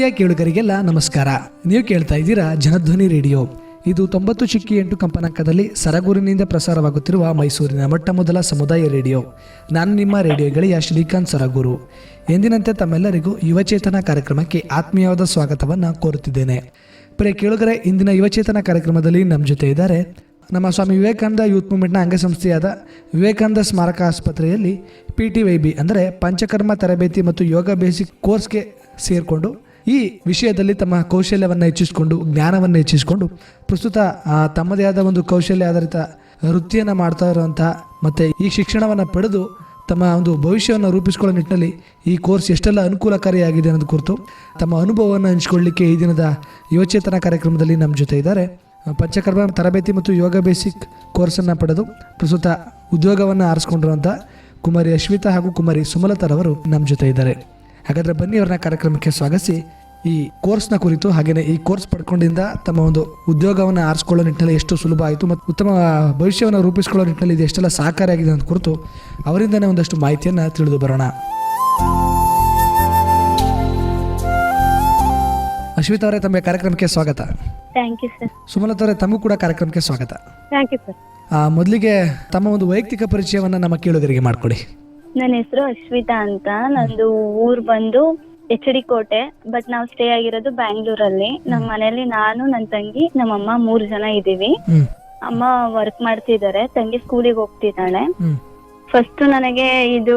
ಪ್ರೀತಿಯ ಕೇಳುಗರಿಗೆಲ್ಲ ನಮಸ್ಕಾರ. ನೀವು ಕೇಳ್ತಾ ಇದ್ದೀರಾ ಜನಧ್ವನಿ ರೇಡಿಯೋ. ಇದು ತೊಂಬತ್ತು ಚಿಕ್ಕಿ ಎಂಟು ಕಂಪನಾಂಕದಲ್ಲಿ ಸರಗೂರಿನಿಂದ ಪ್ರಸಾರವಾಗುತ್ತಿರುವ ಮೈಸೂರಿನ ಮೊಟ್ಟ ಮೊದಲ ಸಮುದಾಯ ರೇಡಿಯೋ. ನಾನು ನಿಮ್ಮ ರೇಡಿಯೋ ಗೆಳೆಯ ಶ್ರೀಕಾಂತ್ ಸರಗೂರು. ಎಂದಿನಂತೆ ತಮ್ಮೆಲ್ಲರಿಗೂ ಯುವಚೇತನ ಕಾರ್ಯಕ್ರಮಕ್ಕೆ ಆತ್ಮೀಯವಾದ ಸ್ವಾಗತವನ್ನು ಕೋರುತ್ತಿದ್ದೇನೆ. ಪ್ರಿಯ ಕೇಳುಗರೆ, ಇಂದಿನ ಯುವಚೇತನ ಕಾರ್ಯಕ್ರಮದಲ್ಲಿ ನಮ್ಮ ಜೊತೆ ಇದ್ದಾರೆ ನಮ್ಮ ಸ್ವಾಮಿ ವಿವೇಕಾನಂದ ಯೂತ್ ಮೂವ್ಮೆಂಟ್ನ ಅಂಗಸಂಸ್ಥೆಯಾದ ವಿವೇಕಾನಂದ ಸ್ಮಾರಕ ಆಸ್ಪತ್ರೆಯಲ್ಲಿ ಪಿ ಟಿ ವೈ ಬಿ, ಅಂದರೆ ಪಂಚಕರ್ಮ ತರಬೇತಿ ಮತ್ತು ಯೋಗ ಬೇಸಿಕ್ ಕೋರ್ಸ್ಗೆ ಸೇರಿಕೊಂಡು ಈ ವಿಷಯದಲ್ಲಿ ತಮ್ಮ ಕೌಶಲ್ಯವನ್ನು ಹೆಚ್ಚಿಸಿಕೊಂಡು, ಜ್ಞಾನವನ್ನು ಹೆಚ್ಚಿಸಿಕೊಂಡು, ಪ್ರಸ್ತುತ ತಮ್ಮದೇ ಆದ ಒಂದು ಕೌಶಲ್ಯ ಆಧಾರಿತ ವೃತ್ತಿಯನ್ನು ಮಾಡ್ತಾ ಇರುವಂಥ ಮತ್ತು ಈ ಶಿಕ್ಷಣವನ್ನು ಪಡೆದು ತಮ್ಮ ಒಂದು ಭವಿಷ್ಯವನ್ನು ರೂಪಿಸಿಕೊಳ್ಳೋ ನಿಟ್ಟಿನಲ್ಲಿ ಈ ಕೋರ್ಸ್ ಎಷ್ಟೆಲ್ಲ ಅನುಕೂಲಕಾರಿಯಾಗಿದೆ ಅನ್ನೋದು ಕುರಿತು ತಮ್ಮ ಅನುಭವವನ್ನು ಹಂಚಿಕೊಳ್ಳಿಕ್ಕೆ ಈ ದಿನದ ಯುವಚೇತನ ಕಾರ್ಯಕ್ರಮದಲ್ಲಿ ನಮ್ಮ ಜೊತೆ ಇದ್ದಾರೆ. ಪಂಚಕರ್ಮ ತರಬೇತಿ ಮತ್ತು ಯೋಗ ಬೇಸಿಕ್ ಕೋರ್ಸನ್ನು ಪಡೆದು ಪ್ರಸ್ತುತ ಉದ್ಯೋಗವನ್ನು ಆರಿಸ್ಕೊಂಡಿರುವಂಥ ಕುಮಾರಿ ಅಶ್ವಿತಾ ಹಾಗೂ ಕುಮಾರಿ ಸುಮಲತಾರವರು ನಮ್ಮ ಜೊತೆ ಇದ್ದಾರೆ. ಹಾಗಾದರೆ ಬನ್ನಿ ಅವರನ್ನ ಕಾರ್ಯಕ್ರಮಕ್ಕೆ ಸ್ವಾಗತಿಸಿ. ಈ ಕೋರ್ಸ್ನ ಕುರಿತು ಹಾಗೆಯೇ ಈ ಕೋರ್ಸ್ ಪಡ್ಕೊಂಡಿಂದ ತಮ್ಮ ಒಂದು ಉದ್ಯೋಗವನ್ನು ಆರಿಸ್ಕೊಳ್ಳೋ ನಿಟ್ಟಿನಲ್ಲಿ ಎಷ್ಟು ಸುಲಭ ಆಯಿತು ಮತ್ತು ಉತ್ತಮ ಭವಿಷ್ಯವನ್ನು ರೂಪಿಸ್ಕೊಳ್ಳೋ ನಿಟ್ಟಿನಲ್ಲಿ ಇದು ಎಷ್ಟೆಲ್ಲ ಸಹಕಾರಿಯಾಗಿದೆ ಅಂತ ಕುರಿತು ಅವರಿಂದನೇ ಒಂದಷ್ಟು ಮಾಹಿತಿಯನ್ನು ತಿಳಿದು ಬರೋಣ. ಅಶ್ವಿತಾ ಅವರೇ ತಮ್ಮ ಕಾರ್ಯಕ್ರಮಕ್ಕೆ ಸ್ವಾಗತ. ಥ್ಯಾಂಕ್ ಯು ಸರ್ ಸುಮಲತಾ ಅವರೇ ತಮಗೂ ಕೂಡ ಕಾರ್ಯಕ್ರಮಕ್ಕೆ ಸ್ವಾಗತ. ಥ್ಯಾಂಕ್ ಯು ಸರ್ ಮೊದಲಿಗೆ ತಮ್ಮ ಒಂದು ವೈಯಕ್ತಿಕ ಪರಿಚಯವನ್ನ ನಮ್ಮ ಕೇಳುಗರಿಗೆ ಮಾಡ್ಕೊಡಿ. ನನ್ನ ಹೆಸರು ಅಶ್ವಿತಾ ಅಂತ. ನಂದು ಊರ್ ಬಂದು ಎಚ್ ಡಿ ಕೋಟೆ ಬಟ್ ನಾವು ಸ್ಟೇ ಆಗಿರೋದು ಬ್ಯಾಂಗ್ಳೂರಲ್ಲಿ ನಮ್ಮ ಮನೇಲಿ ನಾನು ನನ್ನ ತಂಗಿ ನಮ್ಮಮ್ಮ ಮೂರ್ ಜನ ಇದೀವಿ. ಹ್ಮ್. ಅಮ್ಮ ವರ್ಕ್ ಮಾಡ್ತಿದ್ದಾರೆ ತಂಗಿ ಸ್ಕೂಲಿಗೆ ಹೋಗ್ತಿದ್ದಾಳೆ. ಹ್ಮ್. ಫಸ್ಟ್ ನನಗೆ ಇದು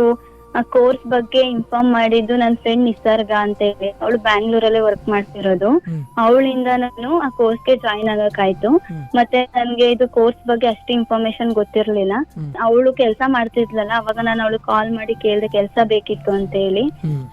ಕೋರ್ಸ್ ಬಗ್ಗೆ ಇನ್ಫಾರ್ಮ್ ಮಾಡಿದ್ದು ನನ್ನ ಫ್ರೆಂಡ್ ನಿಸರ್ಗ ಅಂತ ಹೇಳಿ. ಅವಳು ಬ್ಯಾಂಗ್ಳೂರಲ್ಲೇ ವರ್ಕ್ ಮಾಡ್ತಿರೋದು. ಅವಳಿಂದ ನಾನು ಆ ಕೋರ್ಸ್ಗೆ ಜಾಯಿನ್ ಆಗಕ್ಕಾಯ್ತು. ಮತ್ತೆ ನನ್ಗೆ ಇದು ಕೋರ್ಸ್ ಬಗ್ಗೆ ಅಷ್ಟು ಇನ್ಫಾರ್ಮೇಶನ್ ಗೊತ್ತಿರ್ಲಿಲ್ಲ. ಅವಳು ಕೆಲಸ ಮಾಡ್ತಿದ್ಲಲ್ಲ ಅವಾಗ ನಾನು ಅವಳು ಕಾಲ್ ಮಾಡಿ ಕೇಳ್ದೆ ಕೆಲಸ ಬೇಕಿತ್ತು ಅಂತ ಹೇಳಿ.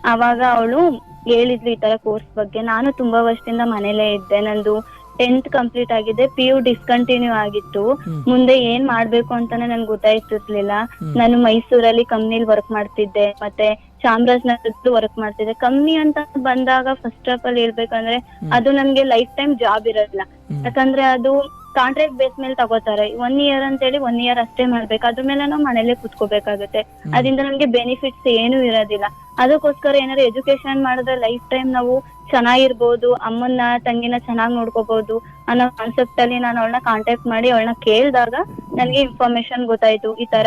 ಅವಾಗ ಅವಳು ಹೇಳಿದ್ಲು ಈ ತರ ಕೋರ್ಸ್ ಬಗ್ಗೆ. ನಾನು ತುಂಬಾ ವರ್ಷದಿಂದ ಮನೇಲೇ ಇದ್ದೆ. ನಂದು ಟೆಂತ್ ಕಂಪ್ಲೀಟ್ ಆಗಿದೆ ಪಿ ಯು ಡಿಸ್ಕಂಟಿನ್ಯೂ ಆಗಿತ್ತು. ಮುಂದೆ ಏನ್ ಮಾಡ್ಬೇಕು ಅಂತಾನೆ ನನ್ಗೆ ಗೊತ್ತಾಯ್ತಿರ್ಲಿಲ್ಲ. ನಾನು ಮೈಸೂರಲ್ಲಿ ಕಂಪ್ನಿಲಿ ವರ್ಕ್ ಮಾಡ್ತಿದ್ದೆ ಮತ್ತೆ ಚಾಮರಾಜನಗರದ್ದು ವರ್ಕ್ ಮಾಡ್ತಿದ್ದೆ. ಕಂಪ್ನಿ ಅಂತ ಬಂದಾಗ ಫಸ್ಟ್ ಆಫ್ ಆಲ್ ಹೇಳ್ಬೇಕಂದ್ರೆ. ಅದು ನಮ್ಗೆ ಲೈಫ್ ಟೈಮ್ ಜಾಬ್ ಇರೋದಿಲ್ಲ ಯಾಕಂದ್ರೆ ಅದು ಕಾಂಟ್ರಾಕ್ಟ್ ಬೇಸ್ ಮೇಲೆ ತಗೋತಾರೆ. ಒನ್ ಇಯರ್ ಅಂತ ಹೇಳಿ ಒನ್ ಇಯರ್ ಅಷ್ಟೇ ಮಾಡ್ಬೇಕು. ಅದ್ರ ಮೇಲೆ ನಾವು ಮನೇಲೆ ಕುತ್ಕೋಬೇಕಾಗುತ್ತೆ. ಅದರಿಂದ ನಮ್ಗೆ ಬೆನಿಫಿಟ್ಸ್ ಏನು ಇರೋದಿಲ್ಲ. ಅದಕ್ಕೋಸ್ಕರ ಏನಾದ್ರು ಎಜುಕೇಶನ್ ಮಾಡಿದ್ರೆ ಲೈಫ್ ಟೈಮ್ ನಾವು ಚೆನ್ನಾಗಿರ್ಬೋದು ಅಮ್ಮನ್ನ ತಂಗಿನ ಚೆನ್ನಾಗಿ ನೋಡ್ಕೋಬಹುದು ಅನ್ನೋ ಕಾನ್ಸೆಪ್ಟ್ ಅಲ್ಲಿ ನಾನು ಅವಳನ್ನ ಕಾಂಟ್ಯಾಕ್ಟ್ ಮಾಡಿ ಅವಳನ್ನ ಕೇಳಿದಾಗ ನನ್ಗೆ ಇನ್ಫಾರ್ಮೇಶನ್ ಗೊತ್ತಾಯ್ತು. ಈ ತರ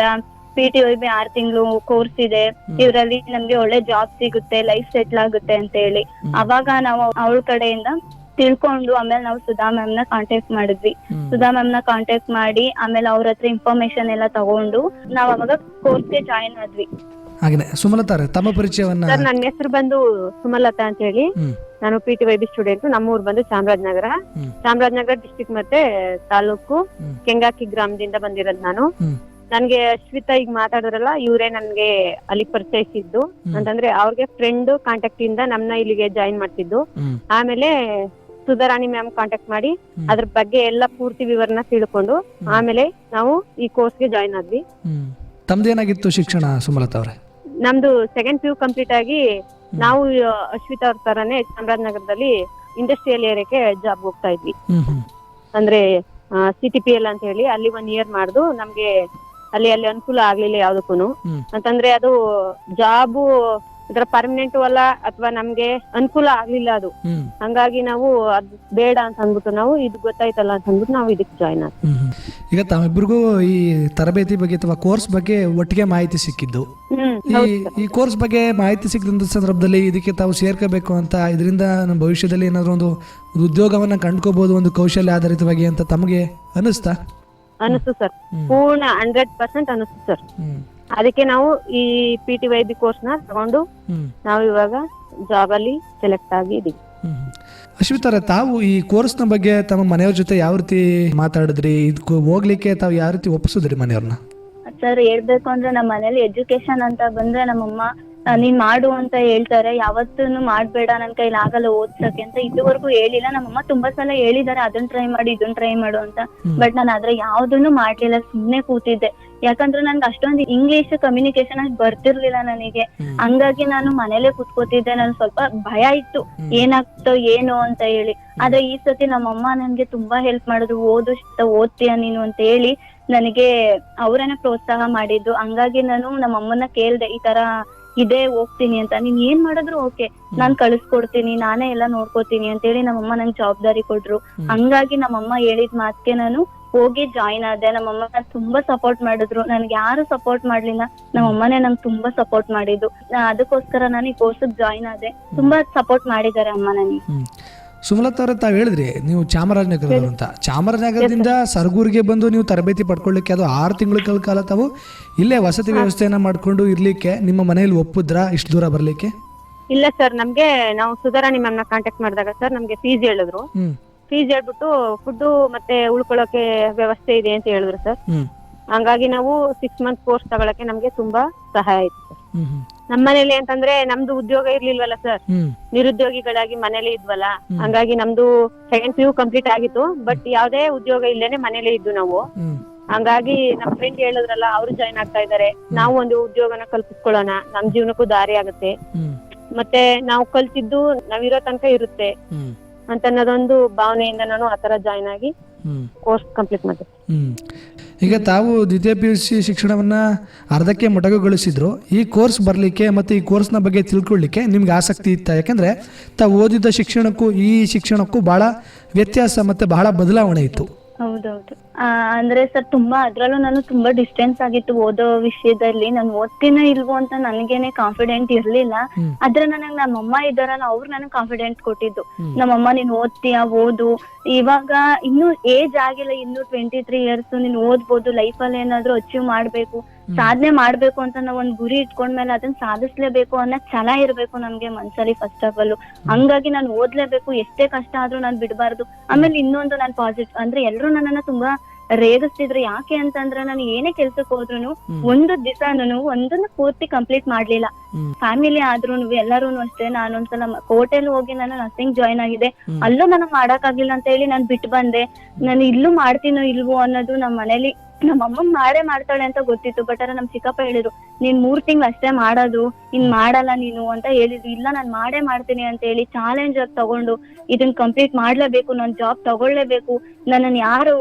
ಪಿ ಟಿ ಬಿ ಆರ್ ತಿಂಗಳು ಕೋರ್ಸ್ ಇದೆ. ಇದ್ರಲ್ಲಿ ನಮ್ಗೆ ಒಳ್ಳೆ ಜಾಬ್ ಸಿಗುತ್ತೆ ಲೈಫ್ ಸೆಟ್ಲ್ ಆಗುತ್ತೆ ಅಂತ ಹೇಳಿ. ಅವಾಗ ನಾವು ಅವಳ ಕಡೆಯಿಂದ ತಿಳ್ಕೊಂಡು ಆಮೇಲೆ ನಾವು ಸುಧಾ ಮ್ಯಾಮ್ನ ಕಾಂಟ್ಯಾಕ್ಟ್ ಮಾಡಿದ್ವಿ. ಸುಧಾ ಮ್ಯಾಮ್ನ ಕಾಂಟ್ಯಾಕ್ಟ್ ಮಾಡಿ ಆಮೇಲೆ ಅವ್ರ ಹತ್ರ ಇನ್ಫಾರ್ಮೇಶನ್ ಎಲ್ಲ ತಗೊಂಡು ನಾವ್ ಅವಾಗ ಕೋರ್ಸ್ಗೆ ಜಾಯಿನ್ ಆದ್ವಿ ಹಾಗೆ ಸುಮಲತಾ ಅವರೇ ತಮ್ಮ ಪರಿಚಯವನ್ನ ಸರ್ ನನ್ನ ಹೆಸರು ಬಂದು ಸುಮಲತಾ ಅಂತ ಹೇಳಿ ಹ್ಮ್ ನಾನು P T Y B student ನಮ್ಮೂರ್ ಬಂದು ಚಾಮರಾಜನಗರ ಹ್ಮ್. ಚಾಮರಾಜನಗರ ಡಿಸ್ಟಿಕ್ ಮತ್ತೆ ತಾಲೂಕು ಹ್ಮ್. ಕೆಂಗಾಕಿ ಗ್ರಾಮದಿಂದ ಬಂದಿರೋದು ನಾನು ಹ್ಮ್. ನನ್ಗೆ ಅಶ್ವಿತಾ ಈಗ ಮಾತಾಡಿದ್ರಲ್ಲ ಇವರೇ ನನ್ಗೆ ಅಲ್ಲಿ ಪರಿಚಯಿಸಿದ್ದು ಹ್ಮ್. ಅಂತಂದ್ರೆ ಅವ್ರಿಗೆ ಫ್ರೆಂಡ್ ಕಾಂಟ್ಯಾಕ್ಟ್ ಇಂದ ನಮ್ನ ಇಲ್ಲಿಗೆ ಜಾಯಿನ್ ಮಾಡ್ತಿದ್ದು ಹ್ಮ್ ಆಮೇಲೆ ಸುಧಾರಾಣಿ ಮ್ಯಾಮ್ ಕಾಂಟ್ಯಾಕ್ಟ್ ಮಾಡಿ. ಅದ್ರ ಬಗ್ಗೆ ಎಲ್ಲ ಪೂರ್ತಿ ವಿವರನ ತಿಳ್ಕೊಂಡು ಆಮೇಲೆ ನಾವು ಈ ಕೋರ್ಸ್ಗೆ ಜಾಯಿನ್ ಆದ್ವಿ. ತಮ್ದೇನಾಗಿತ್ತು ಶಿಕ್ಷಣ ಸುಮಲತಾ ಅವರೇ? ನಮ್ದು ಸೆಕೆಂಡ್ ಪಿ ಯು ಕಂಪ್ಲೀಟ್ ಆಗಿ ನಾವು ಅಶ್ವಿತಾ ಅವ್ರ ತರಾನೇ ಚಾಮರಾಜನಗರದಲ್ಲಿ ಇಂಡಸ್ಟ್ರಿಯಲ್ ಏರಿಯಾಕ್ಕೆ ಜಾಬ್ ಹೋಗ್ತಾ ಇದ್ವಿ. ಅಂದ್ರೆ ಸಿ ಟಿ ಪಿ ಎಲ್ ಅಂತ ಹೇಳಿ ಅಲ್ಲಿ ಒನ್ ಇಯರ್ ಮಾಡ್ದು ನಮ್ಗೆ ಅಲ್ಲಿ ಅಲ್ಲಿ ಅನುಕೂಲ ಆಗ್ಲಿಲ್ಲ ಯಾವ್ದಕ್ಕೂ ಅಂತಂದ್ರೆ ಅದು ಜಾಬು ಅದರ ಪರ್ಮನೆಂಟ್ ಅಲ್ಲ ಅಥವಾ ನಮ್ಗೆ ಅನುಕೂಲ ಆಗ್ಲಿಲ್ಲ ಅದು. ಹಂಗಾಗಿ ನಾವು ಅದ್ ಬೇಡ ಅಂತ ಅಂದ್ಬಿಟ್ಟು ನಾವು ಇದು ಗೊತ್ತಾಯ್ತಲ್ಲ ಅಂತ ಅಂದ್ಬಿಟ್ಟು ನಾವು ಇದಕ್ಕೆ ಜಾಯ್ನ್ ಹ್ಮ್ ಹ್ಮ್. ಈಗ ತಾವಿಬ್ಬರಿಗೂ ಈ ತರಬೇತಿ ಬಗ್ಗೆ ಅಥವಾ ಕೋರ್ಸ್ ಬಗ್ಗೆ ಒಟ್ಟಿಗೆ ಮಾಹಿತಿ ಸಿಕ್ಕಿದ್ದು. ಹ್ಮ್ ಈ ಈ ಕೋರ್ಸ್ ಬಗ್ಗೆ ಮಾಹಿತಿ ಸಿಕ್ಕಿದಂಥ ಸಂದರ್ಭದಲ್ಲಿ ಇದಕ್ಕೆ ತಾವು ಸೇರ್ಕೋಬೇಕು ಅಂತ ಇದರಿಂದ ನಮ್ಮ ಭವಿಷ್ಯದಲ್ಲಿ ಏನಾದರೂ ಒಂದು ಒಂದು ಉದ್ಯೋಗವನ್ನ ಕಂಡ್ಕೋಬಹುದು ಒಂದು ಕೌಶಲ್ಯ ಆಧಾರಿತವಾಗಿ ಅಂತ ತಮಗೆ ಅನಿಸ್ತಾ ಅನಿಸ್ತು ಸರ್. ಪೂರ್ಣ ಹಂಡ್ರೆಡ್ ಪರ್ಸೆಂಟ್ ಅನಿಸ್ತು ಸರ್. ಹ್ಮ್. ಅದಕ್ಕೆ ನಾವು ಈ ಪಿ ಟಿ ವೈ ಬಿ ಕೋರ್ಸ್ನ ತಗೊಂಡು ನಾವು ಇವಾಗ ಜಾಬ್ ಅಲ್ಲಿ ಸೆಲೆಕ್ಟ್ ಆಗಿ ಇದೀವಿ. ಅಶ್ವಿತಾರ ತಾವು ಈ ಕೋರ್ಸ್ನ ಬಗ್ಗೆ ತಮ್ಮ ಮನೆಯವ್ರ ಜೊತೆ ಯಾವ ರೀತಿ ಮಾತಾಡಿದ್ರಿ? ಇದಕ್ಕೆ ಹೋಗ್ಲಿಕ್ಕೆ ತಾವು ಯಾವ ರೀತಿ ಒಪ್ಪಿಸಿದ್ರಿ ಮನೆಯವ್ರನ್ನ? ಸರ್ ಹೇಳ್ಬೇಕು ಅಂದ್ರೆ ನಮ್ಮ ಮನೇಲಿ ಎಜುಕೇಶನ್ ಅಂತ ಬಂದ್ರೆ ನಮ್ಮಮ್ಮ ನೀನ್ ಮಾಡು ಅಂತ ಹೇಳ್ತಾರೆ. ಯಾವತ್ತೂ ಮಾಡ್ಬೇಡ ನನ್ ಕೈಲಿ ಆಗಲ್ಲ ಓದ್ಸಕ್ಕೆ ಅಂತ ಇದುವರೆಗೂ ಹೇಳಿಲ್ಲ. ನಮ್ಮಮ್ಮ ತುಂಬಾ ಸಲ ಹೇಳಿದಾರೆ ಅದನ್ನ ಟ್ರೈ ಮಾಡಿ ಇದನ್ನ ಟ್ರೈ ಮಾಡು ಅಂತ. ಬಟ್ ನಾನು ಅದ್ರ ಯಾವ್ದನ್ನು ಮಾಡ್ಲಿಲ್ಲ ಸುಮ್ನೆ ಕೂತಿದ್ದೆ. ಯಾಕಂದ್ರೆ ನನ್ಗೆ ಅಷ್ಟೊಂದು ಇಂಗ್ಲಿಷ್ ಕಮ್ಯುನಿಕೇಶನ್ ಅಷ್ಟು ಬರ್ತಿರ್ಲಿಲ್ಲ ನನಗೆ. ಹಂಗಾಗಿ ನಾನು ಮನೇಲೆ ಕುತ್ಕೋತಿದ್ದೆ ನನ್ ಸ್ವಲ್ಪ ಭಯ ಇತ್ತು. ಏನಾಗ್ತೋ ಏನು ಅಂತ ಹೇಳಿ. ಆದ್ರೆ ಈ ಸತಿ ನಮ್ಮಮ್ಮ ನನ್ಗೆ ತುಂಬಾ ಹೆಲ್ಪ್ ಮಾಡಿದ್ರು. ಓದು ಓದ್ತೀಯ ನೀನು ಅಂತ ಹೇಳಿ ನನಗೆ ಅವರನ್ನ ಪ್ರೋತ್ಸಾಹ ಮಾಡಿದ್ದು. ಹಂಗಾಗಿ ನಾನು ನಮ್ಮ ಅಮ್ಮನ ಕೇಳ್ದೆ ಈ ತರ ಇದೇ ಹೋಗ್ತೀನಿ ಅಂತ. ನೀನ್ ಏನ್ ಮಾಡಿದ್ರು ಓಕೆ. ನಾನ್ ಕಳಿಸ್ಕೊಡ್ತೀನಿ ನಾನೇ ಎಲ್ಲ ನೋಡ್ಕೋತೀನಿ ಅಂತ ಹೇಳಿ ನಮ್ಮಮ್ಮ ನಂಗೆ ಜವಾಬ್ದಾರಿ ಕೊಟ್ರು. ಹಂಗಾಗಿ ನಮ್ಮಮ್ಮ ಹೇಳಿದ ಮಾತ್ಗೆ ನಾನು ಹೋಗಿ ಜಾಯಿನ್ ಆದೆ ನಮ್ಮಮ್ಮ ನನ್ ತುಂಬಾ ಸಪೋರ್ಟ್ ಮಾಡಿದ್ರು. ನನ್ಗೆ ಯಾರು ಸಪೋರ್ಟ್ ಮಾಡ್ಲಿಲ್ಲ ನಮ್ಮಮ್ಮನೇ ನಂಗೆ ತುಂಬಾ ಸಪೋರ್ಟ್ ಮಾಡಿದ್ದು. ಅದಕ್ಕೋಸ್ಕರ ನಾನು ಈ ಕೋರ್ಸ್ ಜಾಯಿನ್ ಆದೆ. ತುಂಬಾ ಸಪೋರ್ಟ್ ಮಾಡಿದ್ದಾರೆ ಅಮ್ಮ ನನಗೆ. ಸುಮಲತಾ ಅವರ ತಾವು ಹೇಳಿದ್ರಿ ನೀವು ಚಾಮರಾಜನಗರದವರು ಅಂತ. ಚಾಮರಾಜನಗರದಿಂದ ಸರಗೂರಿಗೆ ಬಂದು ನೀವು ತರಬೇತಿ ಪಡ್ಕೊಳ್ಳಿಕ್ಕೆ ಅದು ಆರು ತಿಂಗಳ ಕಾಲ ತಾವು? ಇಲ್ಲೇ ವಸತಿ ವ್ಯವಸ್ಥೆಯನ್ನ ಮಾಡ್ಕೊಂಡು ಇರ್ಲಿಕ್ಕೆ ನಿಮ್ಮ ಮನೆಯಲ್ಲಿ ಒಪ್ಪುದ್ರ ಇಷ್ಟು ದೂರ ಬರ್ಲಿಕ್ಕೆ? ಇಲ್ಲ ಸರ್ ನಮ್ಗೆ ನಾವು ಸುಧಾರಾಣಿ ಮ್ಯಾಮ್ ಕಾಂಟ್ಯಾಕ್ಟ್ ಮಾಡಿದಾಗ ಸರ್ ನಮ್ಗೆ ಫೀಸ್ ಹೇಳಿದ್ರು. ಫೀಸ್ ಹೇಳ್ಬಿಟ್ಟು ಫುಡ್ ಮತ್ತೆ ಉಳ್ಕೊಳ್ಳೋಕೆ ವ್ಯವಸ್ಥೆ ಇದೆ ಅಂತ ಹೇಳಿದ್ರು ಸರ್ ಹ್ಮ್. ಹಂಗಾಗಿ ನಾವು ಸಿಕ್ಸ್ ಮಂತ್ ಕೋರ್ಸ್ ತಗೊಳಕ್ಕೆ ನಮ್ಗೆ ತುಂಬಾ ಸಹಾಯ ಆಯ್ತು ಸರ್ ಹ್ಮ್ ಹ್ಮ್. ನಮ್ಮ ಮನೇಲಿ ಅಂತಂದ್ರೆ ನಮ್ದು ಉದ್ಯೋಗ ಇರ್ಲಿಲ್ವಲ್ಲ ಸರ್ ಹ್ಮ್. ನಿರುದ್ಯೋಗಿಗಳಾಗಿ ಮನೇಲಿ ಇದ್ವಲ್ಲ ಹಂಗಾಗಿ ನಮ್ದು ಸೆಕೆಂಡ್ ಪಿ ಯು ಕಂಪ್ಲೀಟ್ ಆಗಿತ್ತು ಬಟ್ ಯಾವ್ದೇ ಉದ್ಯೋಗ ಇಲ್ಲೇನೆ ಮನೇಲಿ ಇದ್ದು ನಾವು. ಹ್ಮ್. ಹಂಗಾಗಿ ನಮ್ ಫ್ರೆಂಡ್ ಹೇಳಿದ್ರಲ್ಲ ಅವ್ರು ಜಾಯ್ನ್ ಆಗ್ತಾ ಇದಾರೆ. ನಾವು ಒಂದು ಉದ್ಯೋಗನ ಕಲ್ಪಿಸ್ಕೊಳ್ಳೋಣ ನಮ್ ಜೀವನಕ್ಕೂ ದಾರಿ ಆಗುತ್ತೆ. ಹ್ಮ್. ಮತ್ತೆ ನಾವು ಕಲ್ತಿದ್ದು ನಾವಿರೋ ತನಕ ಇರುತ್ತೆ. ಹ್ಮ್. ಅಂತ ಅನ್ನೋದೊಂದು ಭಾವನೆಯಿಂದ ನಾನು ಆತರ ಜಾಯ್ನ್ ಆಗಿ ಕೋರ್ಸ್ ಕಂಪ್ಲೀಟ್ ಮಾಡಿದೆ. ಈಗ ತಾವು ದ್ವಿತೀಯ ಪಿ ಯು ಸಿ ಶಿಕ್ಷಣವನ್ನ ಅರ್ಧಕ್ಕೆ ಮೊಟಕುಗೊಳಿಸಿದ್ರು. ಈ ಕೋರ್ಸ್ ಬರಲಿಕ್ಕೆ ಮತ್ತು ಈ ಕೋರ್ಸ್ನ ಬಗ್ಗೆ ತಿಳ್ಕೊಳ್ಳಿಕ್ಕೆ ನಿಮ್ಗೆ ಆಸಕ್ತಿ ಇತ್ತ? ಯಾಕಂದ್ರೆ ತಾವು ಓದಿದ ಶಿಕ್ಷಣಕ್ಕೂ ಈ ಶಿಕ್ಷಣಕ್ಕೂ ಬಹಳ ವ್ಯತ್ಯಾಸ ಮತ್ತು ಬಹಳ ಬದಲಾವಣೆ ಇತ್ತು. ಹೌದೌದು. ಆ, ಅಂದ್ರೆ ಸರ್ ತುಂಬಾ ಅದ್ರಲ್ಲೂ ನಾನು ತುಂಬಾ ಡಿಸ್ಟೆನ್ಸ್ ಆಗಿತ್ತು ಓದೋ ವಿಷಯದಲ್ಲಿ. ನಾನು ಓದ್ತೀನೋ ಇಲ್ವೋ ಅಂತ ನನಗೇನೆ ಕಾನ್ಫಿಡೆಂಟ್ ಇರ್ಲಿಲ್ಲ. ಆದ್ರೆ ನನಗ್ ನಮ್ಮಮ್ಮ ಇದ್ದಾರಲ್ಲ ಅವ್ರು ನನಗ್ ಕಾನ್ಫಿಡೆಂಟ್ ಕೊಟ್ಟಿದ್ದು. ನಮ್ಮಮ್ಮ ನೀನ್ ಓದ್ತೀಯ? ಓದು. ಇವಾಗ ಇನ್ನು ಏಜ್ ಆಗಿಲ್ಲ ಇನ್ನು ಟ್ವೆಂಟಿ ತ್ರೀ ಇಯರ್ಸ್ ನೀನ್ ಓದ್ಬೋದು ಲೈಫ್ ಅಲ್ಲಿ ಏನಾದ್ರು ಅಚೀವ್ ಮಾಡ್ಬೇಕು ಸಾಧನೆ ಮಾಡ್ಬೇಕು ಅಂತ ನಾವ್ ಒಂದ್ ಗುರಿ ಇಟ್ಕೊಂಡ್ಮೇಲೆ ಅದನ್ನ ಸಾಧಿಸ್ಲೇಬೇಕು ಅನ್ನೋ ಛಲ ಇರ್ಬೇಕು ನಮ್ಗೆ ಮನ್ಸಲ್ಲಿ ಫಸ್ಟ್ ಆಫ್ ಆಲ್ ಹಂಗಾಗಿ ನಾನು ಓದ್ಲೇಬೇಕು ಎಷ್ಟೇ ಕಷ್ಟ ಆದ್ರೂ ನಾನ್ ಬಿಡಬಾರ್ದು. ಆಮೇಲೆ ಇನ್ನೊಂದು ನಾನ್ ಪಾಸಿಟಿವ್ ಅಂದ್ರೆ ಎಲ್ರು ನನ್ನನ್ನ ತುಂಬಾ ರೇಗಿಸ್ತಿದ್ರು ಯಾಕೆ ಅಂತಂದ್ರೆ ನಾನು ಏನೇ ಕೆಲ್ಸಕ್ಕೆ ಹೋದ್ರು ಒಂದು ದಿವಸ ನಾನು ಒಂದನ್ನ ಪೂರ್ತಿ ಕಂಪ್ಲೀಟ್ ಮಾಡ್ಲಿಲ್ಲ. ಫ್ಯಾಮಿಲಿ ಆದ್ರೂ ಎಲ್ಲರೂ ಅಷ್ಟೇ ನಾನೊಂದ್ಸಲ ಕೋಟೆಲ್ ಹೋಗಿ ನಾನು ನರ್ಸಿಂಗ್ ಜಾಯ್ನ್ ಆಗಿದೆ. ಅಲ್ಲೂ ನನಗ್ ಮಾಡಕ್ ಆಗಿಲ್ಲ ಅಂತ ಹೇಳಿ ನಾನು ಬಿಟ್ಟು ಬಂದೆ. ನಾನು ಇಲ್ಲೂ ಮಾಡ್ತೀನೋ ಇಲ್ವೋ ಅನ್ನೋದು ನಮ್ಮ ಮನೇಲಿ ನಮ್ಮ ಅಮ್ಮ ಮಾಡೇ ಮಾಡ್ತಾಳೆ ಅಂತ ಗೊತ್ತಿತ್ತು ಬಟ್ ಅರ ನಮ್ ಚಿಕ್ಕಪ್ಪ ಹೇಳಿದ್ರು ನೀನ್ ಮೂರ್ ತಿಂಗಳು ಅಷ್ಟೇ ಮಾಡೋದು ಇನ್ ಮಾಡಲ್ಲ ನೀನು ಅಂತ ಹೇಳಿದ್ರು. ಇಲ್ಲ ನಾನ್ ಮಾಡೇ ಮಾಡ್ತೀನಿ ಅಂತ ಹೇಳಿ ಚಾಲೆಂಜ್ ಆಗಿ ತಗೊಂಡು ಇದನ್ ಕಂಪ್ಲೀಟ್ ಮಾಡ್ಲೇಬೇಕು ನಾನ್ ಜಾಬ್ ತಗೊಳ್ಳೇಬೇಕು. ನನ್ನ ಯಾರು